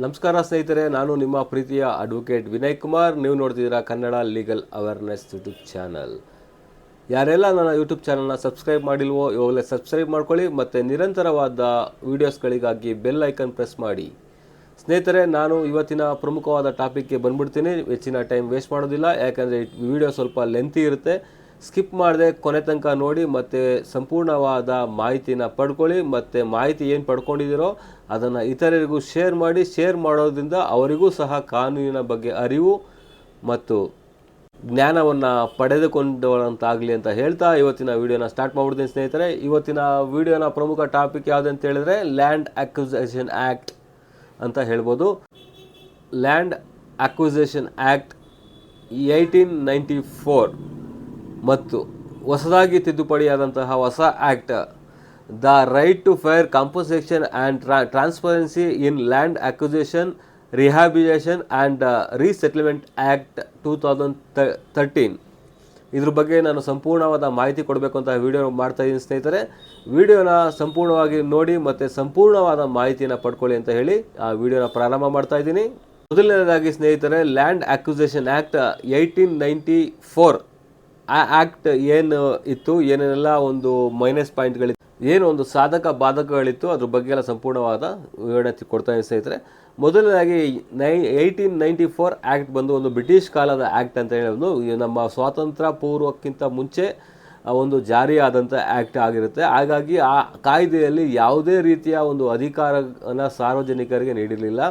ನಮಸ್ಕಾರ ಸ್ನೇಹಿತರೆ, ನಾನು ನಿಮ್ಮ ಪ್ರೀತಿಯ ಅಡ್ವೊಕೇಟ್ ವಿನಯ್ ಕುಮಾರ್. ನೀವು ನೋಡ್ತಿದ್ದೀರಾ Kannada legal awareness YouTube channel ಯಾರೆಲ್ಲ ನನ್ನ ಯೂಟ್ಯೂಬ್ ಚಾನಲ್ನ ಸಬ್ಸ್ಕ್ರೈಬ್ ಮಾಡಿಲ್ವೋ, ಇವಾಗಲೇ ಸಬ್ಸ್ಕ್ರೈಬ್ ಮಾಡ್ಕೊಳ್ಳಿ ಮತ್ತು ನಿರಂತರವಾದ ವೀಡಿಯೋಸ್ಗಳಿಗಾಗಿ ಬೆಲ್ ಐಕನ್ ಪ್ರೆಸ್ ಮಾಡಿ. ಸ್ನೇಹಿತರೆ, ನಾನು ಇವತ್ತಿನ ಪ್ರಮುಖವಾದ ಟಾಪಿಕ್ಗೆ ಬಂದ್ಬಿಡ್ತೀನಿ. ಹೆಚ್ಚಿನ ಟೈಮ್ ವೇಸ್ಟ್ ಮಾಡೋದಿಲ್ಲ, ಯಾಕಂದರೆ ವಿಡಿಯೋ ಸ್ವಲ್ಪ ಲೆಂತಿ ಇರುತ್ತೆ. ಸ್ಕಿಪ್ ಮಾಡದೆ ಕೊನೆ ತನಕ ನೋಡಿ ಮತ್ತು ಸಂಪೂರ್ಣವಾದ ಮಾಹಿತಿನ ಪಡ್ಕೊಳ್ಳಿ. ಮತ್ತು ಮಾಹಿತಿ ಏನು ಪಡ್ಕೊಂಡಿದ್ದೀರೋ ಅದನ್ನು ಇತರರಿಗೂ ಶೇರ್ ಮಾಡಿ, ಶೇರ್ ಮಾಡೋದ್ರಿಂದ ಅವರಿಗೂ ಸಹ ಕಾನೂನಿನ ಬಗ್ಗೆ ಅರಿವು ಮತ್ತು ಜ್ಞಾನವನ್ನು ಪಡೆದುಕೊಂಡವರಂತಾಗಲಿ ಅಂತ ಹೇಳ್ತಾ ಇವತ್ತಿನ ವೀಡಿಯೋನ ಸ್ಟಾರ್ಟ್ ಮಾಡ್ಬಿಡ್ತೀನಿ ಸ್ನೇಹಿತರೆ. ಇವತ್ತಿನ ವಿಡಿಯೋನ ಪ್ರಮುಖ ಟಾಪಿಕ್ ಯಾವುದಂತ ಹೇಳಿದ್ರೆ ಲ್ಯಾಂಡ್ ಅಕ್ವಿಸೇಷನ್ ಆ್ಯಕ್ಟ್ ಅಂತ ಹೇಳ್ಬೋದು. Land acquisition act eighteen ninety four ಮತ್ತು ಹೊಸದಾಗಿ ತಿದ್ದುಪಡಿಯಾದಂತಹ ಹೊಸ act the right to fair compensation and tra, transparency in land acquisition rehabilitation and resettlement act two thousand thirteen ಇದ್ರ ಬಗ್ಗೆ ನಾನು ಸಂಪೂರ್ಣವಾದ ಮಾಹಿತಿ ಕೊಡಬೇಕು ಅಂತ ವಿಡಿಯೋ ಮಾಡ್ತಾ ಇದ್ದೀನಿ ಸ್ನೇಹಿತರೆ. ವಿಡಿಯೋನ ಸಂಪೂರ್ಣವಾಗಿ ನೋಡಿ ಮತ್ತು ಸಂಪೂರ್ಣವಾದ ಮಾಹಿತಿಯನ್ನು ಪಡ್ಕೊಳ್ಳಿ ಅಂತ ಹೇಳಿ ಆ ವಿಡಿಯೋನ ಪ್ರಾರಂಭ ಮಾಡ್ತಾ ಇದ್ದೀನಿ. ಮೊದಲನೇದಾಗಿ ಸ್ನೇಹಿತರೆ, land acquisition act eighteen ninety four ಆ ಆ್ಯಕ್ಟ್ ಏನು ಇತ್ತು ಏನೇನೆಲ್ಲ ಒಂದು ಮೈನಸ್ ಪಾಯಿಂಟ್ಗಳಿತ್ತು ಏನು ಒಂದು ಸಾಧಕ ಬಾಧಕಗಳಿತ್ತು, ಅದ್ರ ಬಗ್ಗೆ ಎಲ್ಲ ಸಂಪೂರ್ಣವಾದ ವಿವರಣೆ ಕೊಡ್ತಾ ಸ್ನೇಹಿತರೆ. ಮೊದಲನೇದಾಗಿ, ನೈ ಏಯ್ಟೀನ್ ನೈಂಟಿ ಫೋರ್ ಆ್ಯಕ್ಟ್ ಬಂದು ಒಂದು ಬ್ರಿಟಿಷ್ ಕಾಲದ ಆ್ಯಕ್ಟ್ ಅಂತ ಹೇಳೋದು ನಮ್ಮ ಸ್ವಾತಂತ್ರ್ಯ ಪೂರ್ವಕ್ಕಿಂತ ಮುಂಚೆ ಒಂದು ಜಾರಿಯಾದಂಥ ಆ್ಯಕ್ಟ್ ಆಗಿರುತ್ತೆ. ಹಾಗಾಗಿ ಆ ಕಾಯ್ದೆಯಲ್ಲಿ ಯಾವುದೇ ರೀತಿಯ ಒಂದು ಅಧಿಕಾರನ ಸಾರ್ವಜನಿಕರಿಗೆ ನೀಡಿರಲಿಲ್ಲ.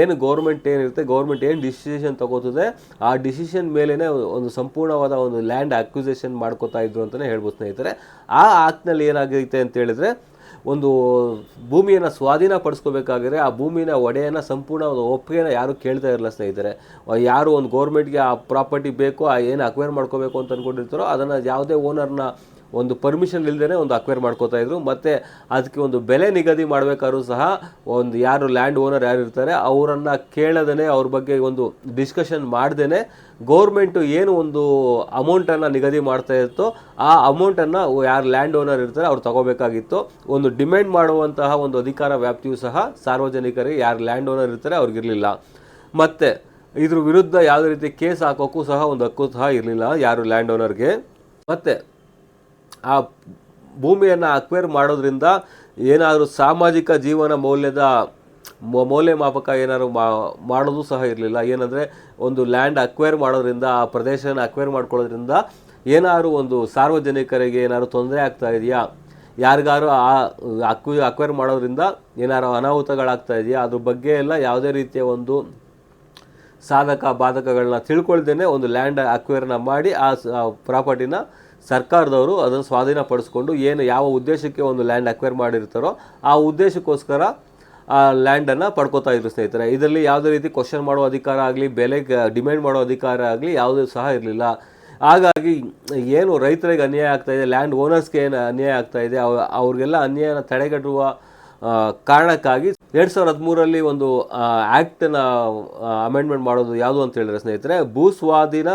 ಏನು ಗೌರ್ಮೆಂಟ್ ಏನಿರುತ್ತೆ ಗೌರ್ಮೆಂಟ್ ಏನು ಡಿಸಿಷನ್ ತಗೋತದೆ, ಆ ಡಿಸಿಷನ್ ಮೇಲೇ ಒಂದು ಸಂಪೂರ್ಣವಾದ ಒಂದು ಲ್ಯಾಂಡ್ ಅಕ್ವಿಸೇಷನ್ ಮಾಡ್ಕೋತಾ ಇದ್ರು ಅಂತಲೇ ಹೇಳ್ಬೋದು ಸ್ನೇಹಿತರೆ. ಆ ಆ್ಯಕ್ಟ್ನಲ್ಲಿ ಏನಾಗೈತೆ ಅಂತ ಹೇಳಿದ್ರೆ, ಒಂದು ಭೂಮಿಯನ್ನು ಸ್ವಾಧೀನ ಪಡಿಸ್ಕೋಬೇಕಾಗಿದ್ರೆ ಆ ಭೂಮಿನ ಒಡೆಯನ್ನು ಸಂಪೂರ್ಣ ಒಂದು ಒಪ್ಪಿಗೆನ ಯಾರು ಕೇಳ್ತಾ ಇರಲ್ಲ ಸ್ನೇಹಿತರೆ. ಯಾರು ಒಂದು ಗೌರ್ಮೆಂಟ್ಗೆ ಆ ಪ್ರಾಪರ್ಟಿ ಬೇಕೋ, ಆ ಏನು ಅಕ್ವೈರ್ ಮಾಡ್ಕೋಬೇಕು ಅಂತ ಅಂದ್ಕೊಂಡಿರ್ತಾರೋ ಅದನ್ನು ಯಾವುದೇ ಓನರ್ನ ಒಂದು ಪರ್ಮಿಷನ್ ಇಲ್ಲದೇ ಒಂದು ಅಕ್ವೈರ್ ಮಾಡ್ಕೋತಾ ಇದ್ರು. ಮತ್ತು ಅದಕ್ಕೆ ಒಂದು ಬೆಲೆ ನಿಗದಿ ಮಾಡಬೇಕಾದ್ರೂ ಸಹ ಒಂದು ಯಾರು ಲ್ಯಾಂಡ್ ಓನರ್ ಯಾರು ಇರ್ತಾರೆ, ಅವರನ್ನು ಕೇಳದೇ ಅವ್ರ ಬಗ್ಗೆ ಒಂದು ಡಿಸ್ಕಷನ್ ಮಾಡ್ದೇ ಗೌರ್ಮೆಂಟು ಏನು ಒಂದು ಅಮೌಂಟನ್ನು ನಿಗದಿ ಮಾಡ್ತಾ ಇತ್ತೋ ಆ ಅಮೌಂಟನ್ನು ಯಾರು ಲ್ಯಾಂಡ್ ಓನರ್ ಇರ್ತಾರೆ ಅವ್ರು ತಗೋಬೇಕಾಗಿತ್ತು. ಒಂದು ಡಿಮ್ಯಾಂಡ್ ಮಾಡುವಂತಹ ಒಂದು ಅಧಿಕಾರ ವ್ಯಾಪ್ತಿಯು ಸಹ ಸಾರ್ವಜನಿಕರಿಗೆ ಯಾರು ಲ್ಯಾಂಡ್ ಓನರ್ ಇರ್ತಾರೆ ಅವ್ರಿಗಿರಲಿಲ್ಲ ಮತ್ತು ಇದ್ರ ವಿರುದ್ಧ ಯಾವುದೇ ರೀತಿ ಕೇಸ್ ಹಾಕೋಕ್ಕೂ ಸಹ ಒಂದು ಹಕ್ಕು ಸಹ ಇರಲಿಲ್ಲ ಯಾರು ಲ್ಯಾಂಡ್ ಓನರ್ಗೆ ಮತ್ತು ಆ ಭೂಮಿಯನ್ನು ಅಕ್ವೇರ್ ಮಾಡೋದ್ರಿಂದ ಏನಾದರೂ ಸಾಮಾಜಿಕ ಜೀವನ ಮೌಲ್ಯದ ಮೌಲ್ಯಮಾಪಕ ಏನಾದರೂ ಮಾ, ಮಾಡೋದು ಸಹ ಇರಲಿಲ್ಲ. ಏನಂದರೆ ಒಂದು ಲ್ಯಾಂಡ್ ಅಕ್ವೈರ್ ಮಾಡೋದ್ರಿಂದ, ಆ ಪ್ರದೇಶನ ಅಕ್ವೈರ್ ಮಾಡ್ಕೊಳ್ಳೋದ್ರಿಂದ ಏನಾದ್ರು ಒಂದು ಸಾರ್ವಜನಿಕರಿಗೆ ಏನಾದ್ರು ತೊಂದರೆ ಆಗ್ತಾ ಇದೆಯಾ? ಯಾರಿಗಾರು ಆ ಅಕ್ವಿ ಅಕ್ವೇರ್ ಮಾಡೋದ್ರಿಂದ ಏನಾರು ಅನಾಹುತಗಳಾಗ್ತಾ ಇದೆಯಾ? ಅದ್ರ ಬಗ್ಗೆ ಎಲ್ಲ ಯಾವುದೇ ರೀತಿಯ ಒಂದು ಸಾಧಕ, ಬಾಧಕಗಳನ್ನ ತಿಳ್ಕೊಳ್ದೇನೆ ಒಂದು ಲ್ಯಾಂಡ್ ಅಕ್ವೇರ್ನ ಮಾಡಿ ಆ ಪ್ರಾಪರ್ಟಿನ ಸರ್ಕಾರದವರು ಅದನ್ನು ಸ್ವಾಧೀನಪಡಿಸ್ಕೊಂಡು ಏನು ಯಾವ ಉದ್ದೇಶಕ್ಕೆ ಒಂದು ಲ್ಯಾಂಡ್ ಅಕ್ವೈರ್ ಮಾಡಿರ್ತಾರೋ ಆ ಉದ್ದೇಶಕ್ಕೋಸ್ಕರ ಆ ಲ್ಯಾಂಡನ್ನು ಪಡ್ಕೋತಾ ಇದ್ರು ಸ್ನೇಹಿತರೆ. ಇದರಲ್ಲಿ ಯಾವುದೇ ರೀತಿ ಕ್ವಶನ್ ಮಾಡೋ ಅಧಿಕಾರ ಆಗಲಿ, ಬೆಲೆ ಡಿಮ್ಯಾಂಡ್ ಮಾಡೋ ಅಧಿಕಾರ ಆಗಲಿ ಯಾವುದೂ ಸಹ ಇರಲಿಲ್ಲ. ಹಾಗಾಗಿ ಏನು ರೈತರಿಗೆ ಅನ್ಯಾಯ ಆಗ್ತಾ ಇದೆ, ಲ್ಯಾಂಡ್ ಓನರ್ಸ್ಗೆ ಏನು ಅನ್ಯಾಯ ಆಗ್ತಾ ಇದೆ, ಅವ- ಅವ್ರಿಗೆಲ್ಲ ಅನ್ಯಾಯನ ತಡೆಗಟ್ಟುವ ಕಾರಣಕ್ಕಾಗಿ ಎರಡು ಸಾವಿರದ ಹದಿಮೂರರಲ್ಲಿ ಒಂದು ಆ್ಯಕ್ಟನ್ನು ಅಮೆಂಡ್ಮೆಂಟ್ ಮಾಡೋದು ಯಾವುದು ಅಂತ ಹೇಳಿದ್ರೆ ಸ್ನೇಹಿತರೆ, ಭೂಸ್ವಾಧೀನ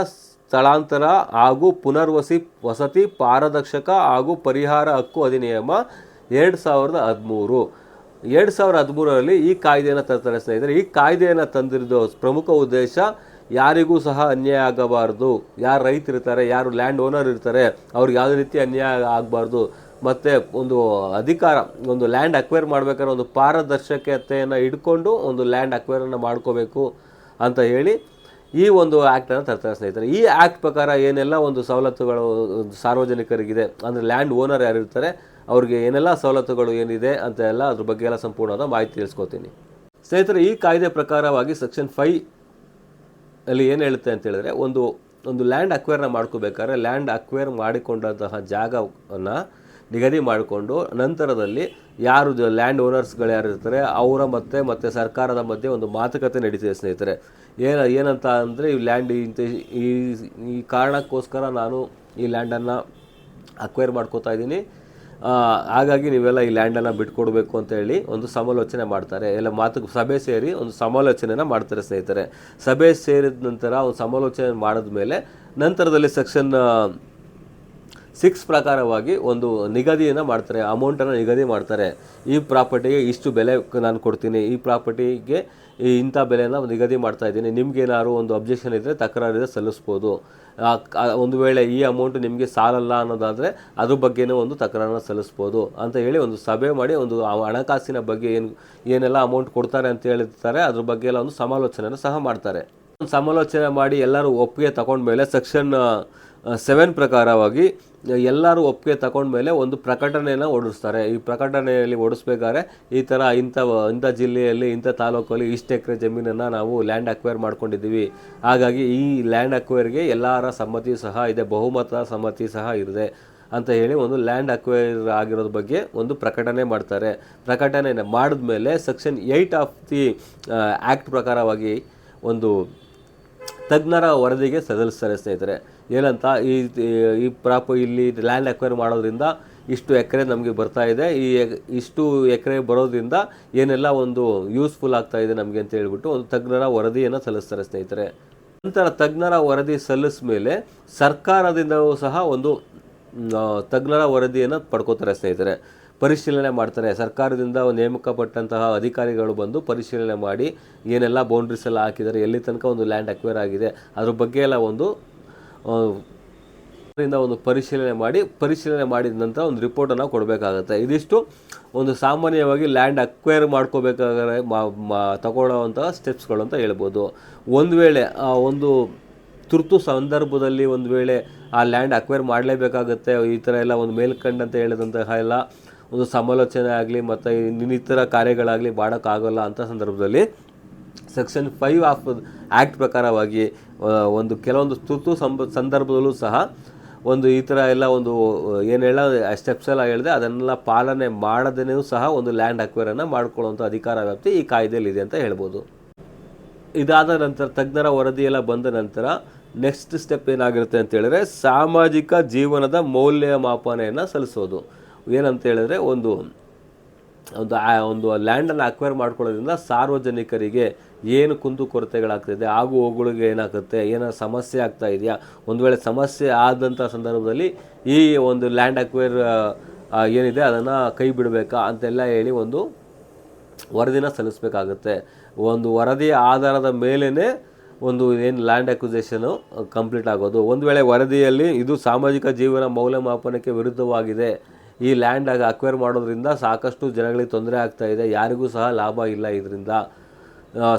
ಸ್ಥಳಾಂತರ ಹಾಗೂ ಪುನರ್ವಸಿ ವಸತಿ ಪಾರದರ್ಶಕ ಹಾಗೂ ಪರಿಹಾರ ಹಕ್ಕು ಅಧಿನಿಯಮ ಎರಡು ಸಾವಿರದ ಹದಿಮೂರು. ಎರಡು ಸಾವಿರದ ಹದಿಮೂರರಲ್ಲಿ ಈ ಕಾಯ್ದೆಯನ್ನು ತರ್ತಾರೆ ಸ್ನೇಹಿತರೆ ಈ ಕಾಯ್ದೆಯನ್ನು ತಂದಿರೋದು ಪ್ರಮುಖ ಉದ್ದೇಶ ಯಾರಿಗೂ ಸಹ ಅನ್ಯಾಯ ಆಗಬಾರ್ದು. ಯಾರು ರೈತರಿರ್ತಾರೆ, ಯಾರು ಲ್ಯಾಂಡ್ ಓನರ್ ಇರ್ತಾರೆ ಅವ್ರಿಗೆ ಯಾವುದೇ ರೀತಿ ಅನ್ಯಾಯ ಆಗಬಾರ್ದು. ಮತ್ತು ಒಂದು ಅಧಿಕಾರ, ಒಂದು ಲ್ಯಾಂಡ್ ಅಕ್ವೈರ್ ಮಾಡಬೇಕಾದ್ರೆ ಒಂದು ಪಾರದರ್ಶಕತೆಯನ್ನು ಇಟ್ಕೊಂಡು ಒಂದು ಲ್ಯಾಂಡ್ ಅಕ್ವೈರನ್ನು ಮಾಡ್ಕೋಬೇಕು ಅಂತ ಹೇಳಿ ಈ ಒಂದು ಆ್ಯಕ್ಟನ್ನು ತರ್ತಾರೆ ಸ್ನೇಹಿತರೆ. ಈ ಆ್ಯಕ್ಟ್ ಪ್ರಕಾರ ಏನೆಲ್ಲ ಒಂದು ಸವಲತ್ತುಗಳು ಸಾರ್ವಜನಿಕರಿಗಿದೆ, ಅಂದರೆ ಲ್ಯಾಂಡ್ ಓನರ್ ಯಾರು ಇರ್ತಾರೆ, ಅವ್ರಿಗೆ ಏನೆಲ್ಲ ಸವಲತ್ತುಗಳು ಏನಿದೆ ಅಂತ ಎಲ್ಲ ಅದ್ರ ಬಗ್ಗೆ ಎಲ್ಲ ಸಂಪೂರ್ಣವಾದ ಮಾಹಿತಿ ತಿಳಿಸ್ಕೊತೀನಿ. ಸ್ನೇಹಿತರೆ, ಈ ಕಾಯ್ದೆ ಪ್ರಕಾರವಾಗಿ ಸೆಕ್ಷನ್ ಫೈ ಅಲ್ಲಿ ಏನು ಹೇಳುತ್ತೆ ಅಂತ ಹೇಳಿದ್ರೆ, ಒಂದು ಒಂದು ಲ್ಯಾಂಡ್ ಅಕ್ವೇರ್ನ ಮಾಡ್ಕೋಬೇಕಾದ್ರೆ ಲ್ಯಾಂಡ್ ಅಕ್ವೇರ್ ಮಾಡಿಕೊಂಡಂತಹ ಜಾಗವನ್ನು ನಿಗದಿ ಮಾಡಿಕೊಂಡು ನಂತರದಲ್ಲಿ ಯಾರು ಲ್ಯಾಂಡ್ ಓನರ್ಸ್ಗಳು ಯಾರು ಇರ್ತಾರೆ, ಅವರ ಮತ್ತೆ ಮತ್ತು ಸರ್ಕಾರದ ಮಧ್ಯೆ ಒಂದು ಮಾತುಕತೆ ನಡೀತಿದೆ ಸ್ನೇಹಿತರೆ. ಏನು, ಏನಂತ ಅಂದರೆ ಈ ಲ್ಯಾಂಡ್ ಇಂತ, ಈ ಈ ಕಾರಣಕ್ಕೋಸ್ಕರ ನಾನು ಈ ಲ್ಯಾಂಡನ್ನು ಅಕ್ವೈರ್ ಮಾಡ್ಕೋತಾ ಇದ್ದೀನಿ. ಹಾಗಾಗಿ ನೀವೆಲ್ಲ ಈ ಲ್ಯಾಂಡನ್ನು ಬಿಟ್ಕೊಡ್ಬೇಕು ಅಂತ ಹೇಳಿ ಒಂದು ಸಮಾಲೋಚನೆ ಮಾಡ್ತಾರೆ. ಎಲ್ಲ ಮಾತು ಸಭೆ ಸೇರಿ ಒಂದು ಸಮಾಲೋಚನೆನ ಮಾಡ್ತಾರೆ ಸ್ನೇಹಿತರೆ. ಸಭೆ ಸೇರಿದ ನಂತರ ಒಂದು ಸಮಾಲೋಚನೆ ಮಾಡಿದ್ಮೇಲೆ ನಂತರದಲ್ಲಿ ಸೆಕ್ಷನ್ ಸಿಕ್ಸ್ ಪ್ರಕಾರವಾಗಿ ಒಂದು ನಿಗದಿಯನ್ನು ಮಾಡ್ತಾರೆ ಅಮೌಂಟನ್ನು ನಿಗದಿ ಮಾಡ್ತಾರೆ. ಈ ಪ್ರಾಪರ್ಟಿಗೆ ಇಷ್ಟು ಬೆಲೆ ನಾನು ಕೊಡ್ತೀನಿ, ಈ ಪ್ರಾಪರ್ಟಿಗೆ ಇಂಥ ಬೆಲೆನ ನಿಗದಿ ಮಾಡ್ತಾ ಇದ್ದೀನಿ ನಿಮ್ಗೇನಾದ್ರು ಒಂದು ಅಬ್ಜೆಕ್ಷನ್ ಇದ್ದರೆ ತಕರಾರಿದ್ರೆ ಸಲ್ಲಿಸ್ಬೋದು. ಒಂದು ವೇಳೆ ಈ ಅಮೌಂಟ್ ನಿಮಗೆ ಸಾಲಲ್ಲ ಅನ್ನೋದಾದರೆ ಅದ್ರ ಬಗ್ಗೆನೂ ಒಂದು ತಕರಾರನ್ನ ಸಲ್ಲಿಸ್ಬೋದು ಅಂತ ಹೇಳಿ ಒಂದು ಸಭೆ ಮಾಡಿ ಒಂದು ಹಣಕಾಸಿನ ಬಗ್ಗೆ ಏನು, ಏನೆಲ್ಲ ಅಮೌಂಟ್ ಕೊಡ್ತಾರೆ ಅಂತ ಹೇಳಿರ್ತಾರೆ, ಅದ್ರ ಬಗ್ಗೆ ಎಲ್ಲ ಒಂದು ಸಮಾಲೋಚನೆಯನ್ನು ಸಹ ಮಾಡ್ತಾರೆ. ಸಮಾಲೋಚನೆ ಮಾಡಿ ಎಲ್ಲರೂ ಒಪ್ಪಿಗೆ ತಗೊಂಡ್ಮೇಲೆ ಸೆಕ್ಷನ್ ಸೆವೆನ್ ಪ್ರಕಾರವಾಗಿ ಎಲ್ಲರೂ ಒಪ್ಪಿಗೆ ತಗೊಂಡ್ಮೇಲೆ ಒಂದು ಪ್ರಕಟಣೆಯನ್ನು ಓಡಿಸ್ತಾರೆ. ಈ ಪ್ರಕಟಣೆಯಲ್ಲಿ ಓಡಿಸ್ಬೇಕಾದ್ರೆ ಈ ಥರ ಇಂಥ ಇಂಥ ಜಿಲ್ಲೆಯಲ್ಲಿ, ಇಂಥ ತಾಲೂಕಲ್ಲಿ ಇಷ್ಟು ಎಕರೆ ಜಮೀನನ್ನು ನಾವು ಲ್ಯಾಂಡ್ ಅಕ್ವೈರ್ ಮಾಡ್ಕೊಂಡಿದ್ದೀವಿ. ಹಾಗಾಗಿ ಈ ಲ್ಯಾಂಡ್ ಅಕ್ವೈರ್ಗೆ ಎಲ್ಲರ ಸಮ್ಮತಿ ಸಹ ಇದೆ ಬಹುಮತ ಸಮ್ಮತಿ ಸಹ ಇದೆ ಅಂತ ಹೇಳಿ ಒಂದು ಲ್ಯಾಂಡ್ ಅಕ್ವೈರ್ ಆಗಿರೋದ್ರ ಬಗ್ಗೆ ಒಂದು ಪ್ರಕಟಣೆ ಮಾಡ್ತಾರೆ. ಪ್ರಕಟಣೆ ಮಾಡಿದ್ಮೇಲೆ section eight of the act ಪ್ರಕಾರವಾಗಿ ಒಂದು ತಜ್ಞರ ವರದಿಗೆ ಸದಲಿಸ್ತಾರೆ ಸ್ನೇಹಿತರೆ ಏನಂತ ಈ ಈ ಪ್ರಾಪ ಇಲ್ಲಿ ಲ್ಯಾಂಡ್ ಅಕ್ವೈರ್ ಮಾಡೋದ್ರಿಂದ ಇಷ್ಟು ಎಕರೆ ನಮಗೆ ಬರ್ತಾ ಇದೆ. ಈ ಇಷ್ಟು ಎಕರೆ ಬರೋದ್ರಿಂದ ಏನೆಲ್ಲ ಒಂದು ಯೂಸ್ಫುಲ್ ಆಗ್ತಾ ಇದೆ ನಮಗೆ ಅಂತ ಹೇಳ್ಬಿಟ್ಟು ಒಂದು ತಜ್ಞರ ವರದಿಯನ್ನು ಸಲ್ಲಿಸ್ತಾರೆ ಸ್ನೇಹಿತರೆ. ನಂತರ ತಜ್ಞರ ವರದಿ ಸಲ್ಲಿಸ ಮೇಲೆ ಸರ್ಕಾರದಿಂದಲೂ ಸಹ ಒಂದು ತಜ್ಞರ ವರದಿಯನ್ನು ಪಡ್ಕೋತಾರೆ ಸ್ನೇಹಿತರೆ. ಪರಿಶೀಲನೆ ಮಾಡ್ತಾರೆ. ಸರ್ಕಾರದಿಂದ ನೇಮಕಪಟ್ಟಂತಹ ಅಧಿಕಾರಿಗಳು ಬಂದು ಪರಿಶೀಲನೆ ಮಾಡಿ ಏನೆಲ್ಲ ಬೌಂಡ್ರೀಸ್ ಎಲ್ಲ ಹಾಕಿದ್ದಾರೆ, ಎಲ್ಲಿ ತನಕ ಒಂದು ಲ್ಯಾಂಡ್ ಅಕ್ವೈರ್ ಆಗಿದೆ, ಅದ್ರ ಬಗ್ಗೆ ಎಲ್ಲ ಒಂದು ಅದರಿಂದ ಒಂದು ಪರಿಶೀಲನೆ ಮಾಡಿ, ಪರಿಶೀಲನೆ ಮಾಡಿದ ನಂತರ ಒಂದು ರಿಪೋರ್ಟನ್ನು ಕೊಡಬೇಕಾಗತ್ತೆ. ಇದಿಷ್ಟು ಒಂದು ಸಾಮಾನ್ಯವಾಗಿ ಲ್ಯಾಂಡ್ ಅಕ್ವೈರ್ ಮಾಡ್ಕೋಬೇಕಾದ್ರೆ ಮಾ ತಗೊಳ್ಳೋವಂತಹ ಸ್ಟೆಪ್ಸ್ಗಳು ಅಂತ ಹೇಳ್ಬೋದು. ಒಂದು ವೇಳೆ ಒಂದು ತುರ್ತು ಸಂದರ್ಭದಲ್ಲಿ ಒಂದು ವೇಳೆ ಆ ಲ್ಯಾಂಡ್ ಅಕ್ವೈರ್ ಮಾಡಲೇಬೇಕಾಗುತ್ತೆ, ಈ ಥರ ಎಲ್ಲ ಒಂದು ಮೇಲ್ಕಂಡಂತ ಹೇಳಿದಂತಹ ಎಲ್ಲ ಒಂದು ಸಮಾಲೋಚನೆ ಆಗಲಿ, ಮತ್ತು ಇನ್ನಿತರ ಕಾರ್ಯಗಳಾಗಲಿ ಮಾಡೋಕ್ಕಾಗಲ್ಲ ಅಂಥ ಸಂದರ್ಭದಲ್ಲಿ ಸೆಕ್ಷನ್ ಫೈವ್ ಆಫ್ ಆ್ಯಕ್ಟ್ ಪ್ರಕಾರವಾಗಿ ಒಂದು ಕೆಲವೊಂದು ತುರ್ತು ಸಂಬ, ಸಂದರ್ಭದಲ್ಲೂ ಸಹ ಒಂದು ಈ ಥರ ಎಲ್ಲ ಒಂದು, ಏನು ಹೇಳ ಸ್ಟೆಪ್ಸ್ ಎಲ್ಲ ಹೇಳಿದೆ, ಅದನ್ನೆಲ್ಲ ಪಾಲನೆ ಮಾಡದೇನೂ ಸಹ ಒಂದು ಲ್ಯಾಂಡ್ ಅಕ್ವೇರನ್ನು ಮಾಡಿಕೊಳ್ಳುವಂಥ ಅಧಿಕಾರ ವ್ಯಾಪ್ತಿ ಈ ಕಾಯ್ದೆಯಲ್ಲಿ ಇದೆ ಅಂತ ಹೇಳ್ಬೋದು. ಇದಾದ ನಂತರ, ತಜ್ಞರ ವರದಿ ಎಲ್ಲ ಬಂದ ನಂತರ ನೆಕ್ಸ್ಟ್ ಸ್ಟೆಪ್ ಏನಾಗಿರುತ್ತೆ ಅಂತ ಹೇಳಿದ್ರೆ ಸಾಮಾಜಿಕ ಜೀವನದ ಮೌಲ್ಯಮಾಪನೆಯನ್ನು ಸಲ್ಲಿಸೋದು. ಏನಂತ ಹೇಳಿದ್ರೆ ಒಂದು ಒಂದು ಒಂದು ಲ್ಯಾಂಡನ್ನು ಅಕ್ವೈರ್ ಮಾಡ್ಕೊಳ್ಳೋದ್ರಿಂದ ಸಾರ್ವಜನಿಕರಿಗೆ ಏನು ಕುಂದು ಕೊರತೆಗಳಾಗ್ತಿದೆ, ಆಗು ಹೋಗುಗಳಿಗೆ ಏನಾಗುತ್ತೆ, ಏನೋ ಸಮಸ್ಯೆ ಆಗ್ತಾ ಇದೆಯಾ? ಒಂದು ವೇಳೆ ಸಮಸ್ಯೆ ಆದಂಥ ಸಂದರ್ಭದಲ್ಲಿ ಈ ಒಂದು ಲ್ಯಾಂಡ್ ಅಕ್ವೇರ್ ಏನಿದೆ, ಅದನ್ನು ಕೈ ಬಿಡಬೇಕಾ ಅಂತೆಲ್ಲ ಹೇಳಿ ಒಂದು ವರದಿನ ಸಲ್ಲಿಸಬೇಕಾಗುತ್ತೆ. ಒಂದು ವರದಿಯ ಆಧಾರದ ಮೇಲೇ ಒಂದು ಏನು ಲ್ಯಾಂಡ್ ಅಕ್ವಿಸೇಷನು ಕಂಪ್ಲೀಟ್ ಆಗೋದು. ಒಂದು ವೇಳೆ ವರದಿಯಲ್ಲಿ ಇದು ಸಾಮಾಜಿಕ ಜೀವನ ಮೌಲ್ಯಮಾಪನಕ್ಕೆ ವಿರುದ್ಧವಾಗಿದೆ, ಈ ಲ್ಯಾಂಡ್ ಅಕ್ವೈರ್ ಮಾಡೋದ್ರಿಂದ ಸಾಕಷ್ಟು ಜನಗಳಿಗೆ ತೊಂದರೆ ಆಗ್ತಾ ಇದೆ, ಯಾರಿಗೂ ಸಹ ಲಾಭ ಇಲ್ಲ ಇದರಿಂದ.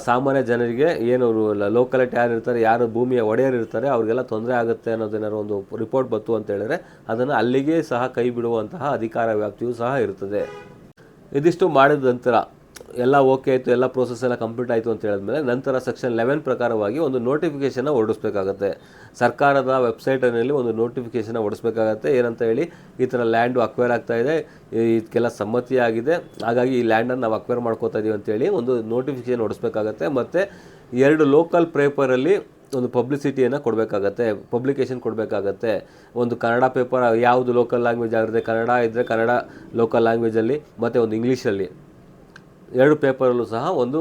ಸಾಮಾನ್ಯ ಜನರಿಗೆ ಏನು ಲೋಕಲಿಟಿ ಯಾರು ಇರ್ತಾರೆ, ಯಾರು ಭೂಮಿಯ ಒಡೆಯರು ಇರ್ತಾರೆ, ಅವ್ರಿಗೆಲ್ಲ ತೊಂದರೆ ಆಗುತ್ತೆ ಅನ್ನೋದೇನಾದ್ರು ಒಂದು ರಿಪೋರ್ಟ್ ಬಂತು ಅಂತ ಹೇಳಿದ್ರೆ ಅದನ್ನು ಅಲ್ಲಿಗೆ ಸಹ ಕೈ ಬಿಡುವಂತಹ ಅಧಿಕಾರ ವ್ಯಾಪ್ತಿಯು ಸಹ ಇರ್ತದೆ. ಇದಿಷ್ಟು ಮಾಡಿದ ನಂತರ ಎಲ್ಲ ಓಕೆ ಆಯಿತು, ಎಲ್ಲ ಪ್ರೋಸೆಸ್ ಎಲ್ಲ ಕಂಪ್ಲೀಟ್ ಆಯಿತು ಅಂತ ಹೇಳಿದ್ಮೇಲೆ ನಂತರ ಸೆಕ್ಷನ್ ಲೆವೆನ್ ಪ್ರಕಾರವಾಗಿ ಒಂದು ನೋಟಿಫಿಕೇಷನ್ನ ಹೊರಡಿಸ್ಬೇಕಾಗತ್ತೆ. ಸರ್ಕಾರದ ವೆಬ್ಸೈಟಲ್ಲಿ ಒಂದು ನೋಟಿಫಿಕೇಷನ್ನ ಹೊಡಿಸ್ಬೇಕಾಗತ್ತೆ ಏನಂತ ಹೇಳಿ, ಈ ಥರ ಲ್ಯಾಂಡು ಅಕ್ವೈರ್ ಆಗ್ತಾ ಇದೆ ಇದಕ್ಕೆಲ್ಲ ಸಮ್ಮತಿ ಆಗಿದೆ. ಹಾಗಾಗಿ ಈ ಲ್ಯಾಂಡನ್ನು ನಾವು ಅಕ್ವೈರ್ ಮಾಡ್ಕೋತಾ ಇದೀವಿ ಅಂತೇಳಿ ಒಂದು ನೋಟಿಫಿಕೇಷನ್ ಹೊಡಿಸ್ಬೇಕಾಗತ್ತೆ ಮತ್ತು ಎರಡು ಲೋಕಲ್ ಪೇಪರಲ್ಲಿ ಒಂದು ಪಬ್ಲಿಸಿಟಿಯನ್ನು ಕೊಡಬೇಕಾಗತ್ತೆ ಪಬ್ಲಿಕೇಶನ್ ಕೊಡಬೇಕಾಗತ್ತೆ. ಒಂದು ಕನ್ನಡ ಪೇಪರ್ ಯಾವುದು ಲೋಕಲ್ ಲ್ಯಾಂಗ್ವೇಜ್ ಆಗಿರುತ್ತೆ, ಕನ್ನಡ ಇದ್ದರೆ ಕನ್ನಡ ಲೋಕಲ್ ಲ್ಯಾಂಗ್ವೇಜಲ್ಲಿ ಮತ್ತು ಒಂದು ಇಂಗ್ಲೀಷಲ್ಲಿ ಎರಡು ಪೇಪರಲ್ಲೂ ಸಹ ಒಂದು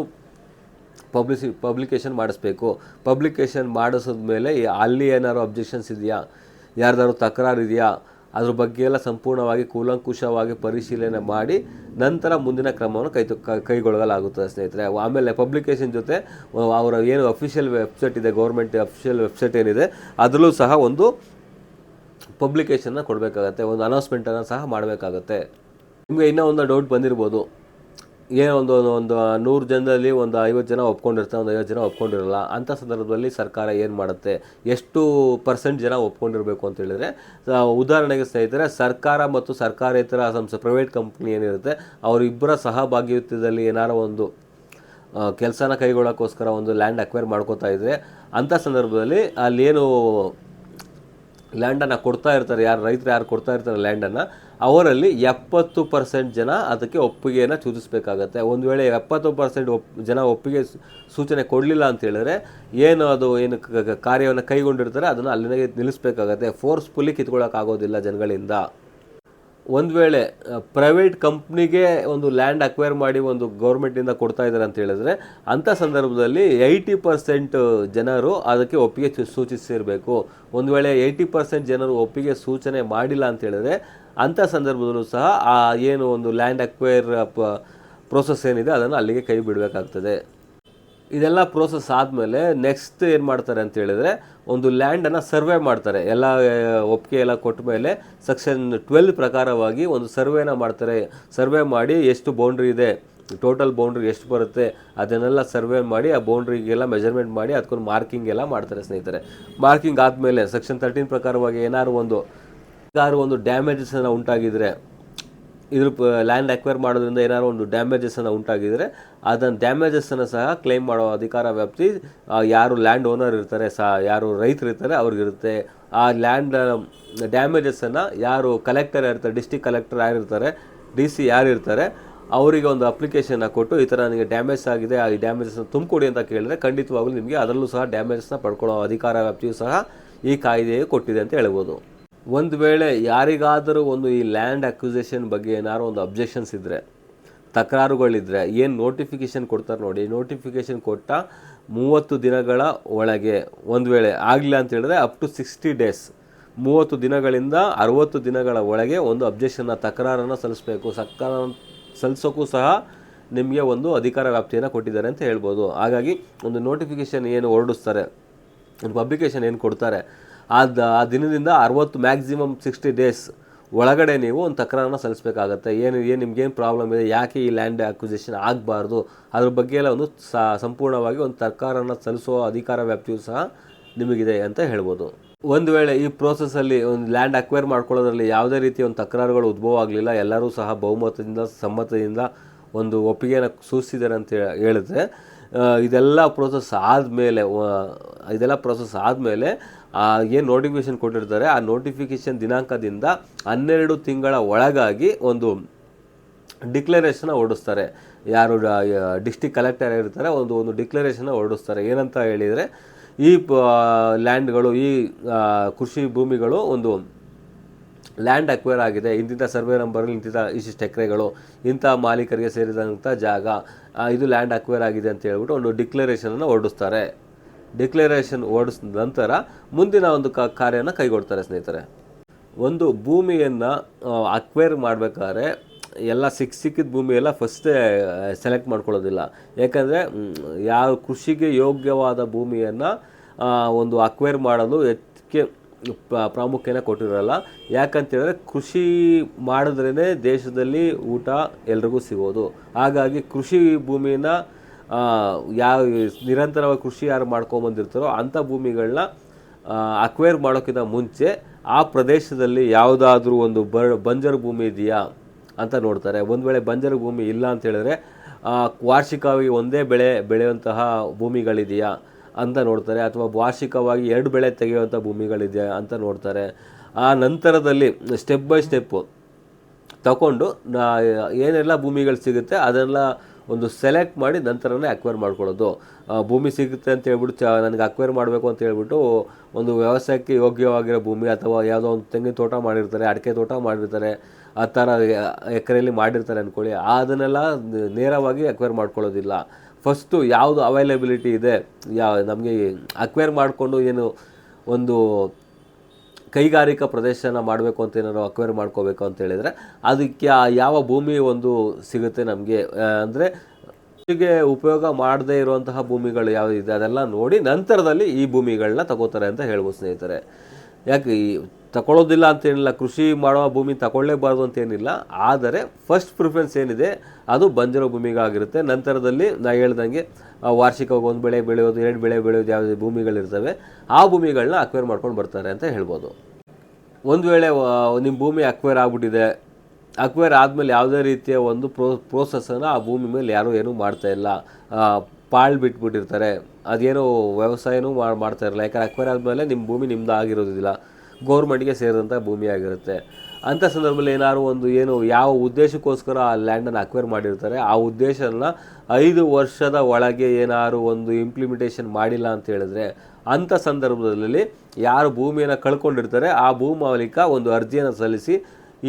ಪಬ್ಲಿಸಿ ಪಬ್ಲಿಕೇಶನ್ ಮಾಡಿಸ್ಬೇಕು. ಪಬ್ಲಿಕೇಶನ್ ಮಾಡಿಸಿದ ಮೇಲೆ ಅಲ್ಲಿ ಏನಾದ್ರು ಅಬ್ಜೆಕ್ಷನ್ಸ್ ಇದೆಯಾ? ಯಾರ್ದಾದ್ರು ತಕರಾರು ಇದೆಯಾ? ಅದ್ರ ಬಗ್ಗೆ ಎಲ್ಲ ಸಂಪೂರ್ಣವಾಗಿ ಕೂಲಂಕುಷವಾಗಿ ಪರಿಶೀಲನೆ ಮಾಡಿ ನಂತರ ಮುಂದಿನ ಕ್ರಮವನ್ನು ಕೈ, ಕೈಗೊಳ್ಳಲಾಗುತ್ತದೆ ಸ್ನೇಹಿತರೆ. ಆಮೇಲೆ ಪಬ್ಲಿಕೇಶನ್ ಜೊತೆ ಅವರ ಏನು ಅಫಿಷಿಯಲ್ ವೆಬ್ಸೈಟ್ ಇದೆ, ಗೌರ್ಮೆಂಟ್ ಅಫಿಷಿಯಲ್ ವೆಬ್ಸೈಟ್ ಏನಿದೆ, ಅದರಲ್ಲೂ ಸಹ ಒಂದು ಪಬ್ಲಿಕೇಶನ್ನ ಕೊಡಬೇಕಾಗತ್ತೆ, ಒಂದು ಅನೌನ್ಸ್ಮೆಂಟನ್ನು ಸಹ ಮಾಡಬೇಕಾಗತ್ತೆ. ನಿಮಗೆ ಇನ್ನೂ ಒಂದು ಡೌಟ್ ಬಂದಿರ್ಬೋದು. ಏನೋ ಒಂದು ಒಂದು ನೂರು ಜನರಲ್ಲಿ ಒಂದು ಐವತ್ತು ಜನ ಒಪ್ಕೊಂಡಿರ್ತಾರೆ, ಒಂದು ಐವತ್ತು ಜನ ಒಪ್ಕೊಂಡಿರಲ್ಲ, ಅಂಥ ಸಂದರ್ಭದಲ್ಲಿ ಸರ್ಕಾರ ಏನು ಮಾಡುತ್ತೆ? ಎಷ್ಟು ಪರ್ಸೆಂಟ್ ಜನ ಒಪ್ಕೊಂಡಿರಬೇಕು ಅಂತ ಹೇಳಿದರೆ ಉದಾಹರಣೆಗೆ ಸ್ನೇಹಿತರೆ, ಸರ್ಕಾರ ಮತ್ತು ಸರ್ಕಾರೇತರ ಸಂಸ್ಥೆ ಪ್ರೈವೇಟ್ ಕಂಪ್ನಿ ಏನಿರುತ್ತೆ, ಅವರಿಬ್ಬರ ಸಹಭಾಗಿತ್ವದಲ್ಲಿ ಏನಾರ ಒಂದು ಕೆಲಸನ ಕೈಗೊಳ್ಳೋಕ್ಕೋಸ್ಕರ ಒಂದು ಲ್ಯಾಂಡ್ ಅಕ್ವೈರ್ ಮಾಡ್ಕೋತಾ ಇದ್ದರೆ ಅಂಥ ಸಂದರ್ಭದಲ್ಲಿ ಅಲ್ಲೇನು ಲ್ಯಾಂಡನ್ನು ಕೊಡ್ತಾ ಇರ್ತಾರೆ, ಯಾರು, ರೈತರು ಯಾರು ಕೊಡ್ತಾ ಇರ್ತಾರೆ ಲ್ಯಾಂಡನ್ನು ಅವರಲ್ಲಿ ಎಪ್ಪತ್ತು ಪರ್ಸೆಂಟ್ ಜನ ಅದಕ್ಕೆ ಒಪ್ಪಿಗೆಯನ್ನು ಸೂಚಿಸಬೇಕಾಗತ್ತೆ ಒಂದು ವೇಳೆ ಎಪ್ಪತ್ತು ಪರ್ಸೆಂಟ್ ಒಪ್, ಜನ ಒಪ್ಪಿಗೆ ಸೂಚನೆ ಕೊಡಲಿಲ್ಲ ಅಂತ ಹೇಳಿದ್ರೆ ಏನು ಅದು, ಏನು ಕಾರ್ಯವನ್ನು ಕೈಗೊಂಡಿರ್ತಾರೆ, ಅದನ್ನು ಅಲ್ಲಿಗೆ ನಿಲ್ಲಿಸಬೇಕಾಗತ್ತೆ. ಫೋರ್ಸ್ಫುಲ್ಲಿ ಕಿತ್ಕೊಳ್ಳೋಕ್ಕಾಗೋದಿಲ್ಲ ಜನಗಳಿಂದ. ಒಂದು ವೇಳೆ ಪ್ರೈವೇಟ್ ಕಂಪ್ನಿಗೆ ಒಂದು ಲ್ಯಾಂಡ್ ಅಕ್ವೈರ್ ಮಾಡಿ ಒಂದು ಗೌರ್ಮೆಂಟಿಂದ ಕೊಡ್ತಾ ಇದ್ದಾರೆ ಅಂತ ಹೇಳಿದ್ರೆ, ಅಂಥ ಸಂದರ್ಭದಲ್ಲಿ ಏಯ್ಟಿ ಪರ್ಸೆಂಟ್ ಜನರು ಅದಕ್ಕೆ ಒಪ್ಪಿಗೆ ಸೂಚಿಸಿರಬೇಕು. ಒಂದು ವೇಳೆ ಏಯ್ಟಿ ಪರ್ಸೆಂಟ್ ಜನರು ಒಪ್ಪಿಗೆ ಸೂಚನೆ ಮಾಡಿಲ್ಲ ಅಂತ ಹೇಳಿದ್ರೆ ಅಂಥ ಸಂದರ್ಭದಲ್ಲೂ ಸಹ ಆ ಏನು ಒಂದು ಲ್ಯಾಂಡ್ ಅಕ್ವೈರ್ ಪ್ರೋಸೆಸ್ ಏನಿದೆ ಅದನ್ನು ಅಲ್ಲಿಗೆ ಕೈ ಬಿಡಬೇಕಾಗ್ತದೆ. ಇದೆಲ್ಲ ಪ್ರೋಸೆಸ್ ಆದಮೇಲೆ ನೆಕ್ಸ್ಟ್ ಏನು ಮಾಡ್ತಾರೆ ಅಂತ ಹೇಳಿದ್ರೆ ಒಂದು ಲ್ಯಾಂಡನ್ನು ಸರ್ವೆ ಮಾಡ್ತಾರೆ. ಎಲ್ಲ ಒಪ್ಪಿಗೆ ಎಲ್ಲ ಕೊಟ್ಟ ಮೇಲೆ ಸೆಕ್ಷನ್ ಟ್ವೆಲ್ ಪ್ರಕಾರವಾಗಿ ಒಂದು ಸರ್ವೆನ ಮಾಡ್ತಾರೆ. ಸರ್ವೆ ಮಾಡಿ ಎಷ್ಟು ಬೌಂಡ್ರಿ ಇದೆ ಟೋಟಲ್ ಬೌಂಡ್ರಿ ಎಷ್ಟು ಬರುತ್ತೆ, ಅದನ್ನೆಲ್ಲ ಸರ್ವೆ ಮಾಡಿ, ಆ ಬೌಂಡ್ರಿಗೆಲ್ಲ ಮೆಜರ್ಮೆಂಟ್ ಮಾಡಿ, ಅದಕ್ಕೊಂದು ಮಾರ್ಕಿಂಗ್ ಎಲ್ಲ ಮಾಡ್ತಾರೆ ಸ್ನೇಹಿತರೆ. ಮಾರ್ಕಿಂಗ್ ಆದಮೇಲೆ ಸೆಕ್ಷನ್ ತರ್ಟೀನ್ ಪ್ರಕಾರವಾಗಿ ಏನಾದ್ರು ಒಂದು ಏನಾದ್ರು ಒಂದು ಡ್ಯಾಮೇಜಸ್ ಉಂಟಾಗಿದ್ರೆ, ಇದ್ರ ಲ್ಯಾಂಡ್ ಅಕ್ವೈರ್ ಮಾಡೋದ್ರಿಂದ ಏನಾದ್ರು ಒಂದು ಡ್ಯಾಮೇಜಸ್ ಅನ್ನ ಅದನ್ನು ಅದನ್ನ ಡ್ಯಾಮೇಜಸ್ ಅನ್ನ ಸಹ ಕ್ಲೈಮ್ ಮಾಡೋ ಅಧಿಕಾರ ವ್ಯಾಪ್ತಿ ಯಾರು ಲ್ಯಾಂಡ್ ಓನರ್ ಇರ್ತಾರೆ ಸಹ ಯಾರು ರೈತರು ಇರ್ತಾರೆ, ಅವ್ರಿಗಿರುತ್ತೆ. ಆ ಲ್ಯಾಂಡ್ ಡ್ಯಾಮೇಜಸ್ ಅನ್ನ ಯಾರು ಕಲೆಕ್ಟರ್ ಇರ್ತಾರೆ ಡಿಸ್ಟಿಕ್ ಕಲೆಕ್ಟರ್ ಯಾರಿರ್ತಾರೆ ಡಿ ಸಿ ಯಾರು ಇರ್ತಾರೆ ಅವರಿಗೆ ಒಂದು ಅಪ್ಲಿಕೇಶನ್ ಕೊಟ್ಟು ಈ ಥರ ನನಗೆ ಡ್ಯಾಮೇಜ್ ಆಗಿದೆ, ಆ ಡ್ಯಾಮೇಜಸ್ನ ತುಂಬಿಕೊಡಿ ಅಂತ ಕೇಳಿದ್ರೆ ಖಂಡಿತವಾಗ್ಲೂ ನಿಮಗೆ ಅದರಲ್ಲೂ ಸಹ ಡ್ಯಾಮೇಜಸ್ನ ಪಡ್ಕೊಳ್ಳೋ ಅಧಿಕಾರ ವ್ಯಾಪ್ತಿಯು ಸಹ ಈ ಕಾಯ್ದೆಯು ಕೊಟ್ಟಿದೆ ಅಂತ ಹೇಳ್ಬೋದು. ಒಂದು ವೇಳೆ ಯಾರಿಗಾದರೂ ಒಂದು ಈ ಲ್ಯಾಂಡ್ ಅಕ್ವಿಸೇಷನ್ ಬಗ್ಗೆ ಏನಾದ್ರು ಒಂದು ಅಬ್ಜೆಕ್ಷನ್ಸ್ ಇದ್ದರೆ ತಕರಾರುಗಳಿದ್ರೆ, ಏನು ನೋಟಿಫಿಕೇಶನ್ ಕೊಡ್ತಾರೆ ನೋಡಿ. ನೋಟಿಫಿಕೇಶನ್ ಕೊಟ್ಟ ಮೂವತ್ತು ದಿನಗಳ ಒಳಗೆ ಒಂದು ವೇಳೆ ಆಗಲಿಲ್ಲ ಅಂತ ಹೇಳಿದ್ರೆ ಅಪ್ ಟು ಸಿಕ್ಸ್ಟಿ ಡೇಸ್. ಮೂವತ್ತು ದಿನಗಳಿಂದ ಅರುವತ್ತು ದಿನಗಳ ಒಳಗೆ ಒಂದು ಅಬ್ಜೆಕ್ಷನ್ನ, ತಕರಾರನ್ನು ಸಲ್ಲಿಸಬೇಕು. ಸಕ್ಕಾರ ಸಲ್ಲಿಸೋಕ್ಕೂ ಸಹ ನಿಮಗೆ ಒಂದು ಅಧಿಕಾರ ವ್ಯಾಪ್ತಿಯನ್ನು ಕೊಟ್ಟಿದ್ದಾರೆ ಅಂತ ಹೇಳ್ಬೋದು. ಹಾಗಾಗಿ ಒಂದು ನೋಟಿಫಿಕೇಶನ್ ಏನು ಹೊರಡಿಸ್ತಾರೆ, ಒಂದು ಪಬ್ಲಿಕೇಶನ್ ಏನು ಕೊಡ್ತಾರೆ ಅದು ಆ ದಿನದಿಂದ ಅರವತ್ತು ಮ್ಯಾಕ್ಸಿಮಮ್ ಸಿಕ್ಸ್ಟಿ ಡೇಸ್ ಒಳಗಡೆ ನೀವು ಒಂದು ತಕರಾರನ್ನ ಸಲ್ಲಿಸಬೇಕಾಗತ್ತೆ. ಏನು ಏನು ನಿಮ್ಗೇನು ಪ್ರಾಬ್ಲಮ್ ಇದೆ? ಯಾಕೆ ಈ ಲ್ಯಾಂಡ್ ಅಕ್ವಿಸಿಷನ್ ಆಗಬಾರ್ದು? ಅದ್ರ ಬಗ್ಗೆ ಎಲ್ಲ ಒಂದು ಸಂಪೂರ್ಣವಾಗಿ ಒಂದು ತಕರಾರನ್ನು ಸಲ್ಲಿಸುವ ಅಧಿಕಾರ ವ್ಯಾಪ್ತಿಯು ಸಹ ನಿಮಗಿದೆ ಅಂತ ಹೇಳ್ಬೋದು. ಒಂದು ವೇಳೆ ಈ ಪ್ರೋಸೆಸ್ಸಲ್ಲಿ ಒಂದು ಲ್ಯಾಂಡ್ ಅಕ್ವೈರ್ ಮಾಡ್ಕೊಳ್ಳೋದ್ರಲ್ಲಿ ಯಾವುದೇ ರೀತಿಯ ಒಂದು ತಕರಾರುಗಳು ಉದ್ಭವ ಆಗಲಿಲ್ಲ, ಎಲ್ಲರೂ ಸಹ ಬಹುಮತದಿಂದ, ಸಮ್ಮತದಿಂದ ಒಂದು ಒಪ್ಪಿಗೆಯನ್ನು ಸೂಚಿಸಿದ್ದಾರೆ ಅಂತ ಹೇಳಿದ್ರೆ ಇದೆಲ್ಲ ಪ್ರೋಸೆಸ್ ಆದಮೇಲೆ ಇದೆಲ್ಲ ಪ್ರೋಸೆಸ್ ಆದಮೇಲೆ ಏನು ನೋಟಿಫಿಕೇಶನ್ ಕೊಟ್ಟಿರ್ತಾರೆ, ಆ ನೋಟಿಫಿಕೇಶನ್ ದಿನಾಂಕದಿಂದ ಹನ್ನೆರಡು ತಿಂಗಳ ಒಳಗಾಗಿ ಒಂದು ಡಿಕ್ಲರೇಷನ್ನ ಹೊರಡಿಸ್ತಾರೆ. ಯಾರು ಡಿಸ್ಟಿಕ್ ಕಲೆಕ್ಟರ್ ಇರ್ತಾರೆ ಒಂದು ಒಂದು ಡಿಕ್ಲರೇಷನ್ನ ಹೊರಡಿಸ್ತಾರೆ. ಏನಂತ ಹೇಳಿದರೆ, ಈ ಲ್ಯಾಂಡ್ಗಳು ಈ ಕೃಷಿ ಭೂಮಿಗಳು ಒಂದು ಲ್ಯಾಂಡ್ ಅಕ್ವೈರ್ ಆಗಿದೆ. ಇಂತಿಂಥ ಸರ್ವೆ ನಂಬರ್ ಇಂತಿಂಥ ಇಷ್ಟಿಷ್ಟು ಎಕರೆಗಳು ಇಂಥ ಮಾಲೀಕರಿಗೆ ಸೇರಿದಂಥ ಜಾಗ ಇದು ಲ್ಯಾಂಡ್ ಅಕ್ವೈರ್ ಆಗಿದೆ ಅಂತ ಹೇಳ್ಬಿಟ್ಟು ಒಂದು ಡಿಕ್ಲರೇಷನನ್ನು ಹೊರಡಿಸ್ತಾರೆ. ಡಿಕ್ಲರೇಷನ್ ಓಡಿಸಿದ ನಂತರ ಮುಂದಿನ ಒಂದು ಕ ಕಾರ್ಯನ ಕೈಗೊಡ್ತಾರೆ ಸ್ನೇಹಿತರೆ. ಒಂದು ಭೂಮಿಯನ್ನು ಅಕ್ವೈರ್ ಮಾಡಬೇಕಾದ್ರೆ ಎಲ್ಲ ಸಿಕ್ಕ ಸಿಕ್ಕಿದ ಭೂಮಿ ಫಸ್ಟೇ ಸೆಲೆಕ್ಟ್ ಮಾಡ್ಕೊಳ್ಳೋದಿಲ್ಲ. ಯಾಕಂದರೆ ಯಾವ ಕೃಷಿಗೆ ಯೋಗ್ಯವಾದ ಭೂಮಿಯನ್ನು ಒಂದು ಅಕ್ವೈರ್ ಮಾಡಲು ಹೆಚ್ಚಿಗೆ ಪ್ರ- ಪ್ರಾಮುಖ್ಯನ ಕೊಟ್ಟಿರಲ್ಲ. ಯಾಕಂತೇಳಿದ್ರೆ ಕೃಷಿ ಮಾಡಿದ್ರೇ ದೇಶದಲ್ಲಿ ಊಟ ಎಲ್ರಿಗೂ ಸಿಗೋದು. ಹಾಗಾಗಿ ಕೃಷಿ ಭೂಮಿನ ಯಾವ ನಿರಂತರವಾಗಿ ಕೃಷಿ ಯಾರು ಮಾಡ್ಕೊಂಬಂದಿರ್ತಾರೋ ಅಂಥ ಭೂಮಿಗಳನ್ನ ಅಕ್ವೈರ್ ಮಾಡೋಕ್ಕಿಂತ ಮುಂಚೆ ಆ ಪ್ರದೇಶದಲ್ಲಿ ಯಾವುದಾದ್ರೂ ಒಂದು ಬರ್ ಬಂಜರು ಭೂಮಿ ಇದೆಯಾ ಅಂತ ನೋಡ್ತಾರೆ. ಒಂದು ವೇಳೆ ಬಂಜರು ಭೂಮಿ ಇಲ್ಲ ಅಂತ ಹೇಳಿದ್ರೆ ವಾರ್ಷಿಕವಾಗಿ ಒಂದೇ ಬೆಳೆ ಬೆಳೆಯುವಂತಹ ಭೂಮಿಗಳಿದೆಯಾ ಅಂತ ನೋಡ್ತಾರೆ. ಅಥವಾ ವಾರ್ಷಿಕವಾಗಿ ಎರಡು ಬೆಳೆ ತೆಗೆಯುವಂಥ ಭೂಮಿಗಳಿದೆಯಾ ಅಂತ ನೋಡ್ತಾರೆ. ಆ ನಂತರದಲ್ಲಿ ಸ್ಟೆಪ್ ಬೈ ಸ್ಟೆಪ್ಪು ತಗೊಂಡು ಏನೆಲ್ಲ ಭೂಮಿಗಳು ಸಿಗುತ್ತೆ, ಅದೆಲ್ಲ ಒಂದು ಸೆಲೆಕ್ಟ್ ಮಾಡಿ ನಂತರನೇ ಅಕ್ವೈರ್ ಮಾಡ್ಕೊಳ್ಳೋದು. ಭೂಮಿ ಸಿಗುತ್ತೆ ಅಂತ ಹೇಳ್ಬಿಟ್ಟು ನನಗೆ ಅಕ್ವೈರ್ ಮಾಡಬೇಕು ಅಂತ ಹೇಳ್ಬಿಟ್ಟು ಒಂದು ವ್ಯವಸಾಯಕ್ಕೆ ಯೋಗ್ಯವಾಗಿರೋ ಭೂಮಿ ಅಥವಾ ಯಾವುದೋ ಒಂದು ತೆಂಗಿನ ತೋಟ ಮಾಡಿರ್ತಾರೆ, ಅಡಿಕೆ ತೋಟ ಮಾಡಿರ್ತಾರೆ, ಆ ಥರ ಎಕರೆಯಲ್ಲಿ ಮಾಡಿರ್ತಾರೆ ಅಂದ್ಕೊಳ್ಳಿ ಅದನ್ನೆಲ್ಲ ನೇರವಾಗಿ ಅಕ್ವೈರ್ ಮಾಡ್ಕೊಳ್ಳೋದಿಲ್ಲ. ಫಸ್ಟು ಯಾವುದು ಅವೈಲೇಬಿಲಿಟಿ ಇದೆ, ಯಾ, ನಮಗೆ ಅಕ್ವೈರ್ ಮಾಡಿಕೊಂಡು ಏನು ಒಂದು ಕೈಗಾರಿಕಾ ಪ್ರದೇಶನ ಮಾಡಬೇಕು ಅಂತ ಏನಾದ್ರು ಅಕ್ವೈರ್ ಮಾಡ್ಕೋಬೇಕು ಅಂತ ಹೇಳಿದರೆ ಅದಕ್ಕೆ ಯಾವ ಭೂಮಿ ಒಂದು ಸಿಗುತ್ತೆ ನಮಗೆ. ಅಂದರೆ ಕೃಷಿಗೆ ಉಪಯೋಗ ಮಾಡದೇ ಇರುವಂತಹ ಭೂಮಿಗಳು ಯಾವುದಿದೆ ಅದೆಲ್ಲ ನೋಡಿ ನಂತರದಲ್ಲಿ ಈ ಭೂಮಿಗಳನ್ನ ತಗೋತಾರೆ ಅಂತ ಹೇಳ್ಬೋದು ಸ್ನೇಹಿತರೆ. ಯಾಕೆ ಈ ತಗೊಳ್ಳೋದಿಲ್ಲ ಅಂತೇನಿಲ್ಲ ಕೃಷಿ ಮಾಡುವ ಭೂಮಿ ತಗೊಳ್ಳೇಬಾರ್ದು ಅಂತೇನಿಲ್ಲ ಆದರೆ ಫಸ್ಟ್ ಪ್ರಿಫರೆನ್ಸ್ ಏನಿದೆ, ಅದು ಬಂಜರು ಭೂಮಿಗಾಗಿರುತ್ತೆ. ನಂತರದಲ್ಲಿ ನಾ ಹೇಳ್ದಂಗೆ ವಾರ್ಷಿಕವಾಗಿ ಒಂದು ಬೆಳೆ ಬೆಳೆಯೋದು, ಎರಡು ಬೆಳೆ ಬೆಳೆಯೋದು ಯಾವುದೇ ಭೂಮಿಗಳಿರ್ತವೆ. ಆ ಭೂಮಿಗಳನ್ನ ಅಕ್ವೇರ್ ಮಾಡ್ಕೊಂಡು ಬರ್ತಾರೆ ಅಂತ ಹೇಳ್ಬೋದು. ಒಂದು ವೇಳೆ ನಿಮ್ಮ ಭೂಮಿ ಅಕ್ವೇರ್ ಆಗ್ಬಿಟ್ಟಿದೆ ಅಕ್ವೇರ್ ಆದಮೇಲೆ ಯಾವುದೇ ರೀತಿಯ ಒಂದು ಪ್ರೋ ಪ್ರೋಸೆಸನ್ನು ಆ ಭೂಮಿ ಮೇಲೆ ಯಾರೂ ಏನೂ ಮಾಡ್ತಾ ಇಲ್ಲ. ಪಾಳು ಬಿಟ್ಬಿಟ್ಟಿರ್ತಾರೆ. ಅದೇನೋ ವ್ಯವಸಾಯನೂ ಮಾಡ್ತಾ ಇರಲ್ಲ. ಯಾಕಂದ್ರೆ ಅಕ್ವೇರ್ ಆದಮೇಲೆ ನಿಮ್ಮ ಭೂಮಿ ನಿಮ್ದು ಆಗಿರೋದಿಲ್ಲ ಗೌರ್ಮೆಂಟ್ಗೆ ಸೇರಿದಂಥ ಭೂಮಿಯಾಗಿರುತ್ತೆ ಅಂಥ ಸಂದರ್ಭದಲ್ಲಿ ಏನಾದ್ರು ಒಂದು ಏನು ಯಾವ ಉದ್ದೇಶಕ್ಕೋಸ್ಕರ ಆ ಲ್ಯಾಂಡನ್ನು ಅಕ್ವೈರ್ ಮಾಡಿರ್ತಾರೆ, ಆ ಉದ್ದೇಶನ ಐದು ವರ್ಷದ ಒಳಗೆ ಏನಾದ್ರು ಒಂದು ಇಂಪ್ಲಿಮೆಂಟೇಷನ್ ಮಾಡಿಲ್ಲ ಅಂತ ಹೇಳಿದ್ರೆ ಅಂಥ ಸಂದರ್ಭದಲ್ಲಿ ಯಾರು ಭೂಮಿಯನ್ನು ಕಳ್ಕೊಂಡಿರ್ತಾರೆ, ಆ ಭೂ ಮಾಲೀಕ ಒಂದು ಅರ್ಜಿಯನ್ನು ಸಲ್ಲಿಸಿ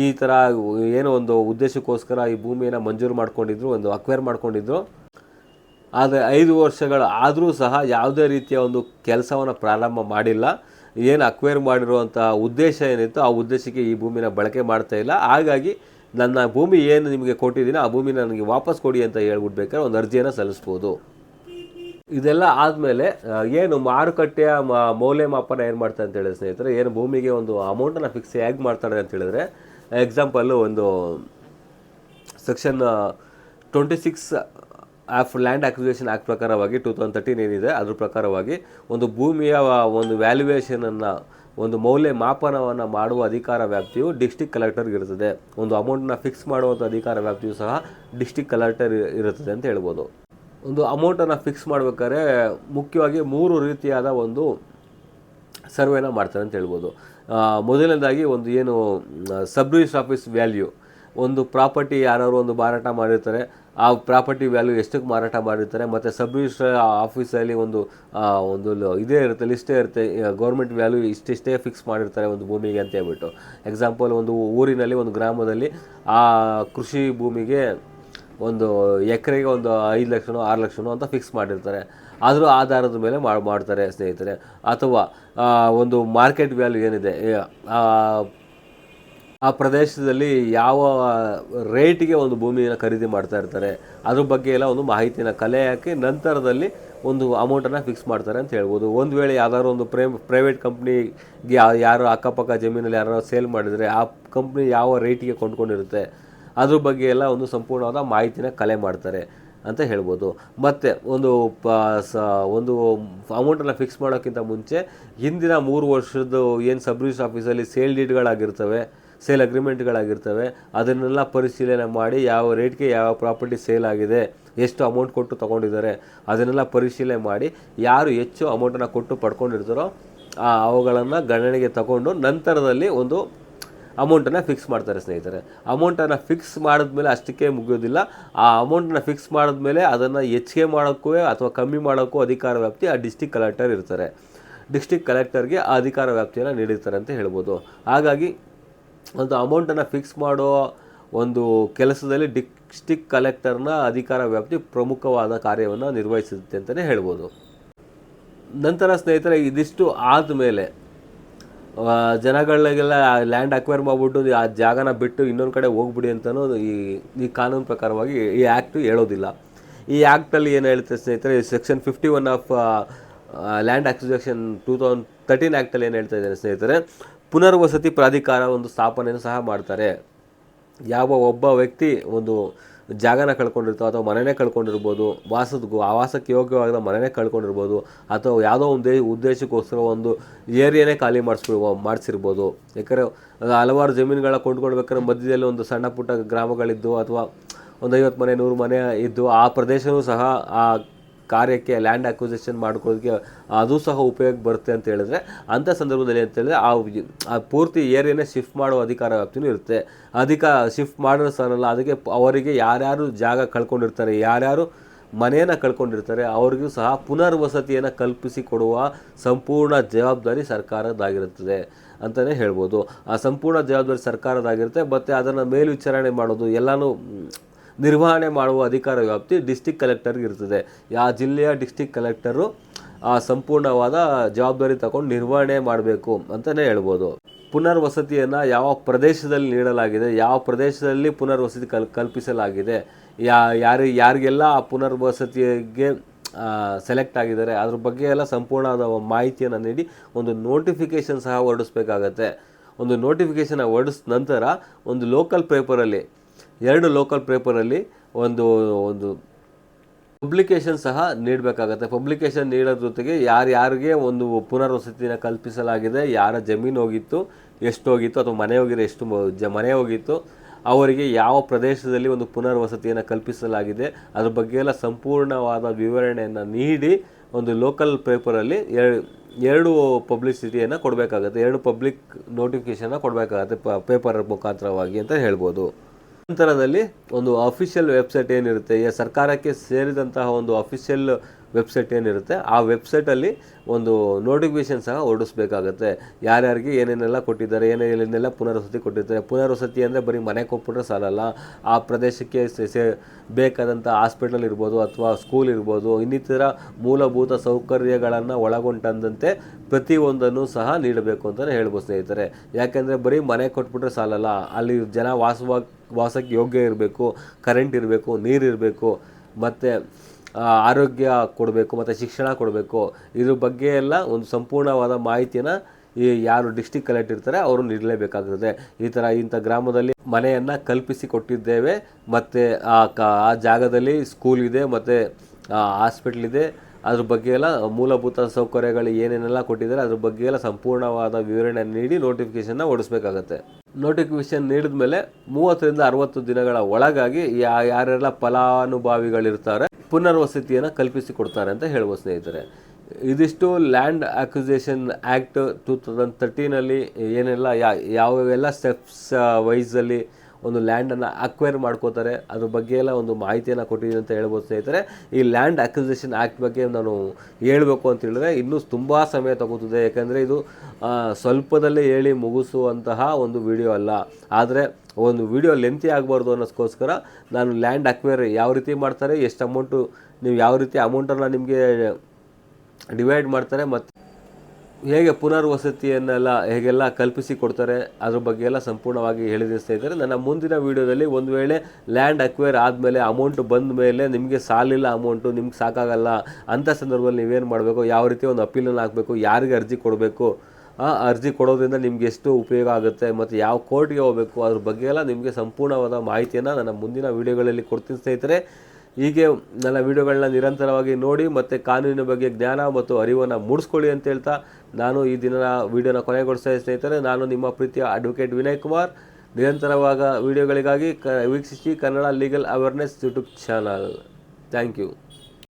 ಈ ಥರ ಏನೋ ಒಂದು ಉದ್ದೇಶಕ್ಕೋಸ್ಕರ ಈ ಭೂಮಿಯನ್ನು ಮಂಜೂರು ಮಾಡ್ಕೊಂಡಿದ್ರು, ಒಂದು ಅಕ್ವೈರ್ ಮಾಡ್ಕೊಂಡಿದ್ರು. ಆದರೆ ಐದು ವರ್ಷಗಳಾದರೂ ಸಹ ಯಾವುದೇ ರೀತಿಯ ಒಂದು ಕೆಲಸವನ್ನು ಪ್ರಾರಂಭ ಮಾಡಿಲ್ಲ. ಏನು ಅಕ್ವೈರ್ ಮಾಡಿರುವಂಥ ಉದ್ದೇಶ ಏನಿತ್ತು ಆ ಉದ್ದೇಶಕ್ಕೆ ಈ ಭೂಮಿನ ಬಳಕೆ ಮಾಡ್ತಾ ಇಲ್ಲ. ಹಾಗಾಗಿ ನನ್ನ ಭೂಮಿ ಏನು ನಿಮಗೆ ಕೊಟ್ಟಿದ್ದೀನಿ ಆ ಭೂಮಿನ ನನಗೆ ವಾಪಸ್ ಕೊಡಿ ಅಂತ ಹೇಳ್ಬಿಡ್ಬೇಕಾದ್ರೆ ಒಂದು ಅರ್ಜಿಯನ್ನು ಸಲ್ಲಿಸ್ಬೋದು. ಇದೆಲ್ಲ ಆದಮೇಲೆ ಏನು ಮಾರುಕಟ್ಟೆಯ ಮೌಲ್ಯಮಾಪನ ಏನು ಮಾಡ್ತಾರೆ ಅಂತ ಹೇಳಿದ್ರೆ ಸ್ನೇಹಿತರೆ, ಏನು ಭೂಮಿಗೆ ಒಂದು ಅಮೌಂಟನ್ನು ಫಿಕ್ಸ್ ಹೇಗೆ ಮಾಡ್ತಾರೆ ಅಂತ ಹೇಳಿದ್ರೆ ಎಕ್ಸಾಂಪಲ್ಲು ಒಂದು section twenty six of land acquisition act ಪ್ರಕಾರವಾಗಿ ಟೂ ತೌಸಂಡ್ ತರ್ಟೀನ್ ಏನಿದೆ ಅದ್ರ ಪ್ರಕಾರವಾಗಿ ಒಂದು ಭೂಮಿಯ ಒಂದು ವ್ಯಾಲ್ಯೂಯೇಷನನ್ನು ಒಂದು ಮೌಲ್ಯ ಮಾಪನವನ್ನು ಮಾಡುವ ಅಧಿಕಾರ ವ್ಯಾಪ್ತಿಯು ಡಿಸ್ಟಿಕ್ ಕಲೆಕ್ಟರ್ಗೆ ಇರುತ್ತದೆ. ಒಂದು ಅಮೌಂಟನ್ನ ಫಿಕ್ಸ್ ಮಾಡುವಂಥ ಅಧಿಕಾರ ವ್ಯಾಪ್ತಿಯು ಸಹ ಡಿಸ್ಟಿಕ್ ಕಲೆಕ್ಟರ್ ಇರುತ್ತದೆ ಅಂತ ಹೇಳ್ಬೋದು. ಒಂದು ಅಮೌಂಟನ್ನು ಫಿಕ್ಸ್ ಮಾಡಬೇಕಾದ್ರೆ ಮುಖ್ಯವಾಗಿ ಮೂರು ರೀತಿಯಾದ ಒಂದು ಸರ್ವೇನ ಮಾಡ್ತಾರೆ ಅಂತ ಹೇಳ್ಬೋದು. ಆ, ಮೊದಲನೇದಾಗಿ ಒಂದು ಏನು ಸಬ್ ರಿಜಿಸ್ಟರ್ ಆಫೀಸ್ ವ್ಯಾಲ್ಯೂ ಒಂದು ಪ್ರಾಪರ್ಟಿ ಯಾರು ಒಂದು ಮಾರಾಟ ಮಾಡಿರ್ತಾರೆ, ಆ ಪ್ರಾಪರ್ಟಿ ವ್ಯಾಲ್ಯೂ ಎಷ್ಟಕ್ಕೆ ಮಾರಾಟ ಮಾಡಿರ್ತಾರೆ, ಮತ್ತು ಸಬ್ ರಿಜಿಸ್ಟರ್ ಆಫೀಸಲ್ಲಿ ಒಂದು ಒಂದು ಇದೇ ಇರುತ್ತೆ, ಲಿಸ್ಟೇ ಇರುತ್ತೆ ಗೌರ್ಮೆಂಟ್ ವ್ಯಾಲ್ಯೂ ಇಷ್ಟಿಷ್ಟೇ ಫಿಕ್ಸ್ ಮಾಡಿರ್ತಾರೆ ಒಂದು ಭೂಮಿಗೆ ಅಂತ ಹೇಳ್ಬಿಟ್ಟು ಎಕ್ಸಾಂಪಲ್ ಒಂದು ಊರಿನಲ್ಲಿ, ಒಂದು ಗ್ರಾಮದಲ್ಲಿ, ಆ ಕೃಷಿ ಭೂಮಿಗೆ ಒಂದು ಎಕರೆಗೆ ಒಂದು ಐದು ಲಕ್ಷನೋ, ಆರು ಲಕ್ಷನೋ ಅಂತ ಫಿಕ್ಸ್ ಮಾಡಿರ್ತಾರೆ. ಆದರೂ ಆಧಾರದ ಮೇಲೆ ಮಾಡ್ ಮಾಡ್ತಾರೆ ಸ್ನೇಹಿತರೆ. ಅಥವಾ ಒಂದು ಮಾರ್ಕೆಟ್ ವ್ಯಾಲ್ಯೂ ಏನಿದೆ ಆ ಪ್ರದೇಶದಲ್ಲಿ ಯಾವ ರೇಟಿಗೆ ಒಂದು ಭೂಮಿಯನ್ನು ಖರೀದಿ ಮಾಡ್ತಾ ಇರ್ತಾರೆ, ಅದ್ರ ಬಗ್ಗೆ ಎಲ್ಲ ಒಂದು ಮಾಹಿತಿನ ಕಲೆ ಹಾಕಿ ನಂತರದಲ್ಲಿ ಒಂದು ಅಮೌಂಟನ್ನು ಫಿಕ್ಸ್ ಮಾಡ್ತಾರೆ ಅಂತ ಹೇಳ್ಬೋದು. ಒಂದು ವೇಳೆ ಯಾವ್ದಾದ್ರು ಒಂದು ಪ್ರೇಮ್ ಪ್ರೈವೇಟ್ ಕಂಪ್ನಿಗೆ ಯಾರು ಅಕ್ಕಪಕ್ಕ ಜಮೀನಲ್ಲಿ ಯಾರು ಸೇಲ್ ಮಾಡಿದರೆ ಆ ಕಂಪ್ನಿ ಯಾವ ರೇಟಿಗೆ ಕೊಂಡ್ಕೊಂಡಿರುತ್ತೆ, ಅದ್ರ ಬಗ್ಗೆ ಎಲ್ಲ ಒಂದು ಸಂಪೂರ್ಣವಾದ ಮಾಹಿತಿನ ಕಲೆ ಮಾಡ್ತಾರೆ ಅಂತ ಹೇಳ್ಬೋದು. ಮತ್ತು ಒಂದು ಪ, ಸ, ಒಂದು ಅಮೌಂಟನ್ನು ಫಿಕ್ಸ್ ಮಾಡೋಕ್ಕಿಂತ ಮುಂಚೆ ಹಿಂದಿನ ಮೂರು ವರ್ಷದ್ದು ಏನು ಸಬ್ ಆಫೀಸಲ್ಲಿ ಸೇಲ್ ಡೀಡ್ಗಳಾಗಿರ್ತವೆ ಸೇಲ್ ಅಗ್ರಿಮೆಂಟ್ಗಳಾಗಿರ್ತವೆ. ಅದನ್ನೆಲ್ಲ ಪರಿಶೀಲನೆ ಮಾಡಿ ಯಾವ ರೇಟ್ಗೆ ಯಾವ ಪ್ರಾಪರ್ಟಿ ಸೇಲ್ ಆಗಿದೆ, ಎಷ್ಟು ಅಮೌಂಟ್ ಕೊಟ್ಟು ತೊಗೊಂಡಿದ್ದಾರೆ, ಅದನ್ನೆಲ್ಲ ಪರಿಶೀಲನೆ ಮಾಡಿ ಯಾರು ಹೆಚ್ಚು ಅಮೌಂಟನ್ನು ಕೊಟ್ಟು ಪಡ್ಕೊಂಡಿರ್ತಾರೋ, ಆ ಅವುಗಳನ್ನು ಗಣನೆಗೆ ತಗೊಂಡು ನಂತರದಲ್ಲಿ ಒಂದು ಅಮೌಂಟನ್ನು ಫಿಕ್ಸ್ ಮಾಡ್ತಾರೆ ಸ್ನೇಹಿತರೆ. ಅಮೌಂಟನ್ನು ಫಿಕ್ಸ್ ಮಾಡಿದ್ಮೇಲೆ ಅಷ್ಟಕ್ಕೆ ಮುಗಿಯೋದಿಲ್ಲ. ಆ ಅಮೌಂಟನ್ನು ಫಿಕ್ಸ್ ಮಾಡಿದ್ಮೇಲೆ ಅದನ್ನು ಹೆಚ್ಚಿಗೆ ಮಾಡೋಕ್ಕೂ ಅಥವಾ ಕಮ್ಮಿ ಮಾಡೋಕ್ಕೂ ಅಧಿಕಾರ ವ್ಯಾಪ್ತಿ ಆ ಡಿಸ್ಟಿಕ್ ಕಲೆಕ್ಟರ್ ಇರ್ತಾರೆ. ಡಿಸ್ಟಿಕ್ ಕಲೆಕ್ಟರ್ಗೆ ಆ ಅಧಿಕಾರ ವ್ಯಾಪ್ತಿಯನ್ನು ನೀಡಿರ್ತಾರೆ ಅಂತ ಹೇಳ್ಬೋದು. ಹಾಗಾಗಿ ಒಂದು ಅಮೌಂಟನ್ನು ಫಿಕ್ಸ್ ಮಾಡೋ ಒಂದು ಕೆಲಸದಲ್ಲಿ ಡಿಸ್ಟಿಕ್ ಕಲೆಕ್ಟರ್ನ ಅಧಿಕಾರ ವ್ಯಾಪ್ತಿ ಪ್ರಮುಖವಾದ ಕಾರ್ಯವನ್ನು ನಿರ್ವಹಿಸುತ್ತೆ ಅಂತಲೇ ಹೇಳ್ಬೋದು. ನಂತರ ಸ್ನೇಹಿತರೆ, ಇದಿಷ್ಟು ಆದಮೇಲೆ ಜನಗಳಿಗೆಲ್ಲ ಲ್ಯಾಂಡ್ ಅಕ್ವೈರ್ ಮಾಡಿಬಿಟ್ಟು ಆ ಜಾಗನ ಬಿಟ್ಟು ಇನ್ನೊಂದು ಕಡೆ ಹೋಗ್ಬಿಡಿ ಅಂತಲೂ ಈ ಈ ಕಾನೂನು ಪ್ರಕಾರವಾಗಿ ಈ ಆ್ಯಕ್ಟು ಹೇಳೋದಿಲ್ಲ. ಈ ಆ್ಯಕ್ಟಲ್ಲಿ ಏನು ಹೇಳುತ್ತೆ ಸ್ನೇಹಿತರೆ section fifty one of land acquisition two thousand thirteen ಆ್ಯಕ್ಟಲ್ಲಿ ಏನು ಹೇಳ್ತಾ ಇದ್ದಾರೆ ಸ್ನೇಹಿತರೆ ಪುನರ್ವಸತಿ ಪ್ರಾಧಿಕಾರ ಒಂದು ಸ್ಥಾಪನೆಯನ್ನು ಸಹ ಮಾಡ್ತಾರೆ. ಯಾವ ಒಬ್ಬ ವ್ಯಕ್ತಿ ಒಂದು ಜಾಗನ ಕಳ್ಕೊಂಡಿರ್ತೋ ಅಥವಾ ಮನೆನೇ ಕಳ್ಕೊಂಡಿರ್ಬೋದು ವಾಸದಗೂ ಆವಾಸಕ್ಕೆ ಯೋಗ್ಯವಾದ ಮನೆನೇ ಕಳ್ಕೊಂಡಿರ್ಬೋದು, ಅಥವಾ ಯಾವುದೋ ಒಂದು ಉದ್ದೇಶಕ್ಕೋಸ್ಕರ ಒಂದು ಏರಿಯಾನೇ ಖಾಲಿ ಮಾಡಿಸ್ಬಿಡ್ಬೋ ಮಾಡಿಸಿರ್ಬೋದು. ಯಾಕಂದರೆ ಹಲವಾರು ಜಮೀನುಗಳ ಕೊಂಡ್ಕೊಳ್ಬೇಕಾದ್ರೆ ಮಧ್ಯದಲ್ಲಿ ಒಂದು ಸಣ್ಣ ಪುಟ್ಟ ಗ್ರಾಮಗಳಿದ್ದು ಅಥವಾ ಒಂದು ಐವತ್ತು ಮನೆ, ನೂರು ಮನೆ ಇದ್ದು ಆ ಪ್ರದೇಶವೂ ಸಹ ಆ ಕಾರ್ಯಕ್ಕೆ ಲ್ಯಾಂಡ್ ಅಕ್ವಿಸಿಷನ್ ಮಾಡ್ಕೊಳ್ಳೋದಕ್ಕೆ ಅದು ಸಹ ಉಪಯೋಗ ಬರುತ್ತೆ ಅಂತ ಹೇಳಿದ್ರೆ ಅಂಥ ಸಂದರ್ಭದಲ್ಲಿ ಅಂತ ಹೇಳಿದ್ರೆ ಆ ಪೂರ್ತಿ ಏರಿಯಾನೇ ಶಿಫ್ಟ್ ಮಾಡೋ ಅಧಿಕಾರ ವ್ಯಾಪ್ತಿನೂ ಇರುತ್ತೆ. ಅಧಿಕ ಶಿಫ್ಟ್ ಮಾಡಿರೋ ಸರಲ್ಲ ಅದಕ್ಕೆ ಅವರಿಗೆ ಯಾರ್ಯಾರು ಜಾಗ ಕಳ್ಕೊಂಡಿರ್ತಾರೆ, ಯಾರ್ಯಾರು ಮನೆಯನ್ನು ಕಳ್ಕೊಂಡಿರ್ತಾರೆ, ಅವ್ರಿಗೂ ಸಹ ಪುನರ್ವಸತಿಯನ್ನು ಕಲ್ಪಿಸಿ ಕೊಡುವ ಸಂಪೂರ್ಣ ಜವಾಬ್ದಾರಿ ಸರ್ಕಾರದ್ದಾಗಿರುತ್ತದೆ ಅಂತಲೇ ಹೇಳ್ಬೋದು. ಆ ಸಂಪೂರ್ಣ ಜವಾಬ್ದಾರಿ ಸರ್ಕಾರದಾಗಿರುತ್ತೆ ಮತ್ತು ಅದನ್ನು ಮೇಲ್ವಿಚಾರಣೆ ಮಾಡೋದು, ಎಲ್ಲನೂ ನಿರ್ವಹಣೆ ಮಾಡುವ ಅಧಿಕಾರ ವ್ಯಾಪ್ತಿ ಡಿಸ್ಟಿಕ್ ಕಲೆಕ್ಟರ್ಗೆ ಇರ್ತದೆ. ಆ ಜಿಲ್ಲೆಯ ಡಿಸ್ಟಿಕ್ ಕಲೆಕ್ಟರು ಆ ಸಂಪೂರ್ಣವಾದ ಜವಾಬ್ದಾರಿ ತಗೊಂಡು ನಿರ್ವಹಣೆ ಮಾಡಬೇಕು ಅಂತಲೇ ಹೇಳ್ಬೋದು. ಪುನರ್ವಸತಿಯನ್ನು ಯಾವ ಪ್ರದೇಶದಲ್ಲಿ ನೀಡಲಾಗಿದೆ, ಯಾವ ಪ್ರದೇಶದಲ್ಲಿ ಪುನರ್ವಸತಿ ಕಲ್, ಕಲ್ಪಿಸಲಾಗಿದೆ, ಯಾ, ಯಾರು, ಯಾರಿಗೆಲ್ಲ ಆ ಪುನರ್ವಸತಿಗೆ ಸೆಲೆಕ್ಟ್ ಆಗಿದ್ದಾರೆ, ಅದ್ರ ಬಗ್ಗೆ ಎಲ್ಲ ಸಂಪೂರ್ಣವಾದ ಮಾಹಿತಿಯನ್ನು ನೀಡಿ ಒಂದು ನೋಟಿಫಿಕೇಷನ್ ಸಹ ಹೊರಡಿಸ್ಬೇಕಾಗತ್ತೆ. ಒಂದು ನೋಟಿಫಿಕೇಷನ್ ಹೊರಡಿಸಿದ ನಂತರ ಒಂದು ಲೋಕಲ್ ಪೇಪರಲ್ಲಿ ಎರಡು ಲೋಕಲ್ ಪೇಪರಲ್ಲಿ ಒಂದು ಒಂದು ಪಬ್ಲಿಕೇಶನ್ ಸಹ ನೀಡಬೇಕಾಗತ್ತೆ. ಪಬ್ಲಿಕೇಶನ್ ನೀಡೋದ್ರ ಜೊತೆಗೆ ಯಾರ್ಯಾರಿಗೆ ಒಂದು ಪುನರ್ವಸತಿನ ಕಲ್ಪಿಸಲಾಗಿದೆ, ಯಾರ ಜಮೀನು ಹೋಗಿತ್ತು, ಎಷ್ಟು ಹೋಗಿತ್ತು, ಅಥವಾ ಮನೆ ಹೋಗಿರೋ ಎಷ್ಟು ಜ, ಮನೆ ಹೋಗಿತ್ತು, ಅವರಿಗೆ ಯಾವ ಪ್ರದೇಶದಲ್ಲಿ ಒಂದು ಪುನರ್ವಸತಿಯನ್ನು ಕಲ್ಪಿಸಲಾಗಿದೆ, ಅದ್ರ ಬಗ್ಗೆ ಎಲ್ಲ ಸಂಪೂರ್ಣವಾದ ವಿವರಣೆಯನ್ನು ನೀಡಿ ಒಂದು ಲೋಕಲ್ ಪೇಪರಲ್ಲಿ ಎರಡು ಎರಡು ಪಬ್ಲಿಸಿಟಿಯನ್ನು ಕೊಡಬೇಕಾಗತ್ತೆ. ಎರಡು ಪಬ್ಲಿಕ್ ನೋಟಿಫಿಕೇಷನ್ನ ಕೊಡಬೇಕಾಗತ್ತೆ ಪೇಪರ್ ಮುಖಾಂತರವಾಗಿ ಅಂತ ಹೇಳ್ಬೋದು. ನಂತರದಲ್ಲಿ ಒಂದು ಅಫಿಷಿಯಲ್ ವೆಬ್ಸೈಟ್ ಏನಿರುತ್ತೆ, ಈ ಸರ್ಕಾರಕ್ಕೆ ಸೇರಿದಂತಹ ಒಂದು ಅಫಿಷಿಯಲ್ ವೆಬ್ಸೈಟ್ ಏನಿರುತ್ತೆ, ಆ ವೆಬ್ಸೈಟಲ್ಲಿ ಒಂದು ನೋಟಿಫಿಕೇಶನ್ ಸಹ ಹೊರಡಿಸ್ಬೇಕಾಗತ್ತೆ. ಯಾರ್ಯಾರಿಗೆ ಏನೇನೆಲ್ಲ ಕೊಟ್ಟಿದ್ದಾರೆ, ಏನೇನೆಲ್ಲ ಪುನರ್ವಸತಿ ಕೊಟ್ಟಿರ್ತಾರೆ ಪುನರ್ವಸತಿ ಅಂದರೆ ಬರೀ ಮನೆ ಕೊಟ್ಬಿಟ್ರೆ ಸಾಲಲ್ಲ, ಆ ಪ್ರದೇಶಕ್ಕೆ ಸೆ- ಬೇಕಾದಂಥ ಹಾಸ್ಪಿಟಲ್ ಇರ್ಬೋದು ಅಥವಾ ಸ್ಕೂಲ್ ಇರ್ಬೋದು, ಇನ್ನಿತರ ಮೂಲಭೂತ ಸೌಕರ್ಯಗಳನ್ನು ಒಳಗೊಂಡಂತೆ ಪ್ರತಿಯೊಂದನ್ನು ಸಹ ನೀಡಬೇಕು ಅಂತಲೇ ಹೇಳ್ಬೋದು ಸ್ನೇಹಿತರೆ. ಯಾಕೆಂದರೆ ಬರೀ ಮನೆ ಕೊಟ್ಬಿಟ್ರೆ ಸಾಲಲ್ಲ, ಅಲ್ಲಿ ಜನ ವಾಸವಾಗ ವಾಸಕ್ಕೆ ಯೋಗ್ಯ ಇರಬೇಕು ಕರೆಂಟ್ ಇರಬೇಕು, ನೀರು ಇರಬೇಕು, ಮತ್ತು ಆರೋಗ್ಯ ಕೊಡಬೇಕು, ಮತ್ತು ಶಿಕ್ಷಣ ಕೊಡಬೇಕು. ಇದ್ರ ಬಗ್ಗೆ ಎಲ್ಲ ಒಂದು ಸಂಪೂರ್ಣವಾದ ಮಾಹಿತಿಯನ್ನು ಈ ಯಾರು ಡಿಸ್ಟಿಕ್ ಕಲೆಕ್ಟ್ ಇರ್ತಾರೆ ಅವರು ನೀಡಲೇಬೇಕಾಗ್ತದೆ. ಈ ಥರ ಇಂಥ ಗ್ರಾಮದಲ್ಲಿ ಮನೆಯನ್ನು ಕಲ್ಪಿಸಿ ಕೊಟ್ಟಿದ್ದೇವೆ. ಮತ್ತು ಆ ಕ, ಆ ಜಾಗದಲ್ಲಿ ಸ್ಕೂಲ್ ಇದೆ, ಮತ್ತು ಹಾಸ್ಪಿಟ್ಲ್ ಇದೆ. ಅದ್ರ ಬಗ್ಗೆ ಎಲ್ಲ ಮೂಲಭೂತ ಸೌಕರ್ಯಗಳು ಏನೇನೆಲ್ಲ ಕೊಟ್ಟಿದ್ದಾರೆ, ಅದ್ರ ಬಗ್ಗೆ ಎಲ್ಲ ಸಂಪೂರ್ಣವಾದ ವಿವರಣೆ ನೀಡಿ ನೋಟಿಫಿಕೇಶನ್ ಹೊಡಿಸ್ಬೇಕಾಗತ್ತೆ ನೋಟಿಫಿಕೇಶನ್ ನೀಡಿದ ಮೇಲೆ ಮೂವತ್ತರಿಂದ ಅರವತ್ತು ದಿನಗಳ ಒಳಗಾಗಿ ಯಾ, ಯಾರೆಲ್ಲ ಫಲಾನುಭವಿಗಳಿರ್ತಾರೆ, ಪುನರ್ವಸತಿಯನ್ನು ಕಲ್ಪಿಸಿ ಕೊಡ್ತಾರೆ ಅಂತ ಹೇಳ್ಬೋದು ಸ್ನೇಹಿತರೆ. ಇದಿಷ್ಟು land acquisition act two thousand ತರ್ಟೀನಲ್ಲಿ ಏನೆಲ್ಲ ಯಾ, ಯಾವೆಲ್ಲ ಸ್ಟೆಪ್ಸ್ ವೈಸಲ್ಲಿ ಒಂದು ಲ್ಯಾಂಡನ್ನು ಅಕ್ವೈರ್ ಮಾಡ್ಕೋತಾರೆ. ಅದ್ರ ಬಗ್ಗೆ ಎಲ್ಲ ಒಂದು ಮಾಹಿತಿಯನ್ನು ಕೊಟ್ಟಿದ್ದೀನಿ ಅಂತ ಹೇಳ್ಬೋದು ಸ್ನೇಹಿತರೆ. ಈ ಲ್ಯಾಂಡ್ ಅಕ್ವಿಸೇಷನ್ ಆ್ಯಕ್ಟ್ ಬಗ್ಗೆ ನಾನು ಹೇಳಬೇಕು ಅಂತ ಹೇಳಿದ್ರೆ ಇನ್ನೂ ತುಂಬ ಸಮಯ ತಗೋತದೆ. ಯಾಕಂದರೆ ಇದು ಸ್ವಲ್ಪದಲ್ಲೇ ಹೇಳಿ ಮುಗಿಸುವಂತಹ ಒಂದು ವಿಡಿಯೋ ಅಲ್ಲ. ಆದರೆ ಒಂದು ವಿಡಿಯೋ ಲೆಂತಿ ಆಗಬಾರ್ದು ಅನ್ನೋದಕ್ಕೋಸ್ಕರ ನಾನು ಲ್ಯಾಂಡ್ ಅಕ್ವೈರ್ ಯಾವ ರೀತಿ ಮಾಡ್ತಾರೆ, ಎಷ್ಟು ಅಮೌಂಟು ನೀವು ಯಾವ ರೀತಿ ಅಮೌಂಟನ್ನು ನಿಮಗೆ ಡಿವೈಡ್ ಮಾಡ್ತಾರೆ ಮತ್ತು ಹೇಗೆ ಪುನರ್ವಸತಿಯನ್ನೆಲ್ಲ ಹೇಗೆಲ್ಲ ಕಲ್ಪಿಸಿ ಕೊಡ್ತಾರೆ ಅದ್ರ ಬಗ್ಗೆ ಎಲ್ಲ ಸಂಪೂರ್ಣವಾಗಿ ಹೇಳಿದ್ದೀನಿ ಇದ್ದಾರೆ. ನನ್ನ ಮುಂದಿನ ವೀಡಿಯೋದಲ್ಲಿ ಒಂದು ವೇಳೆ ಲ್ಯಾಂಡ್ ಅಕ್ವೈರ್ ಆದಮೇಲೆ ಅಮೌಂಟ್ ಬಂದ ಮೇಲೆ ನಿಮಗೆ ಸಾಲಿಲ್ಲ ಅಮೌಂಟು ನಿಮ್ಗೆ ಸಾಕಾಗಲ್ಲ ಅಂಥ ಸಂದರ್ಭದಲ್ಲಿ ನೀವೇನು ಮಾಡಬೇಕು, ಯಾವ ರೀತಿ ಒಂದು ಅಪೀಲನ್ನು ಹಾಕಬೇಕು, ಯಾರಿಗೆ ಅರ್ಜಿ ಕೊಡಬೇಕು, ಆ ಅರ್ಜಿ ಕೊಡೋದ್ರಿಂದ ನಿಮ್ಗೆ ಎಷ್ಟು ಉಪಯೋಗ ಆಗುತ್ತೆ ಮತ್ತು ಯಾವ ಕೋರ್ಟ್ಗೆ ಹೋಗಬೇಕು, ಅದ್ರ ಬಗ್ಗೆ ಎಲ್ಲ ನಿಮಗೆ ಸಂಪೂರ್ಣವಾದ ಮಾಹಿತಿಯನ್ನು ನನ್ನ ಮುಂದಿನ ವೀಡಿಯೋಗಳಲ್ಲಿ ಕೊಡ್ತೀನಿ ಸ್ನೇಹಿತರೆ ಹೀಗೆ ನನ್ನ ವಿಡಿಯೋಗಳನ್ನ ನಿರಂತರವಾಗಿ ನೋಡಿ ಮತ್ತು ಕಾನೂನಿನ ಬಗ್ಗೆ ಜ್ಞಾನ ಮತ್ತು ಅರಿವನ್ನು ಮೂಡಿಸ್ಕೊಳ್ಳಿ ಅಂತ ಹೇಳ್ತಾ ನಾನು ಈ ದಿನ ವಿಡಿಯೋನ ಕೊನೆಗೊಳಿಸ್ತಾ ಸ್ನೇಹಿತರೆ. ನಾನು ನಿಮ್ಮ ಪ್ರೀತಿಯ ಅಡ್ವೊಕೇಟ್ ವಿನಯ್ ಕುಮಾರ್. ನಿರಂತರವಾಗ ವಿಡಿಯೋಗಳಿಗಾಗಿ ಕ ವೀಕ್ಷಿಸಿ Kannada legal awareness YouTube channel thank you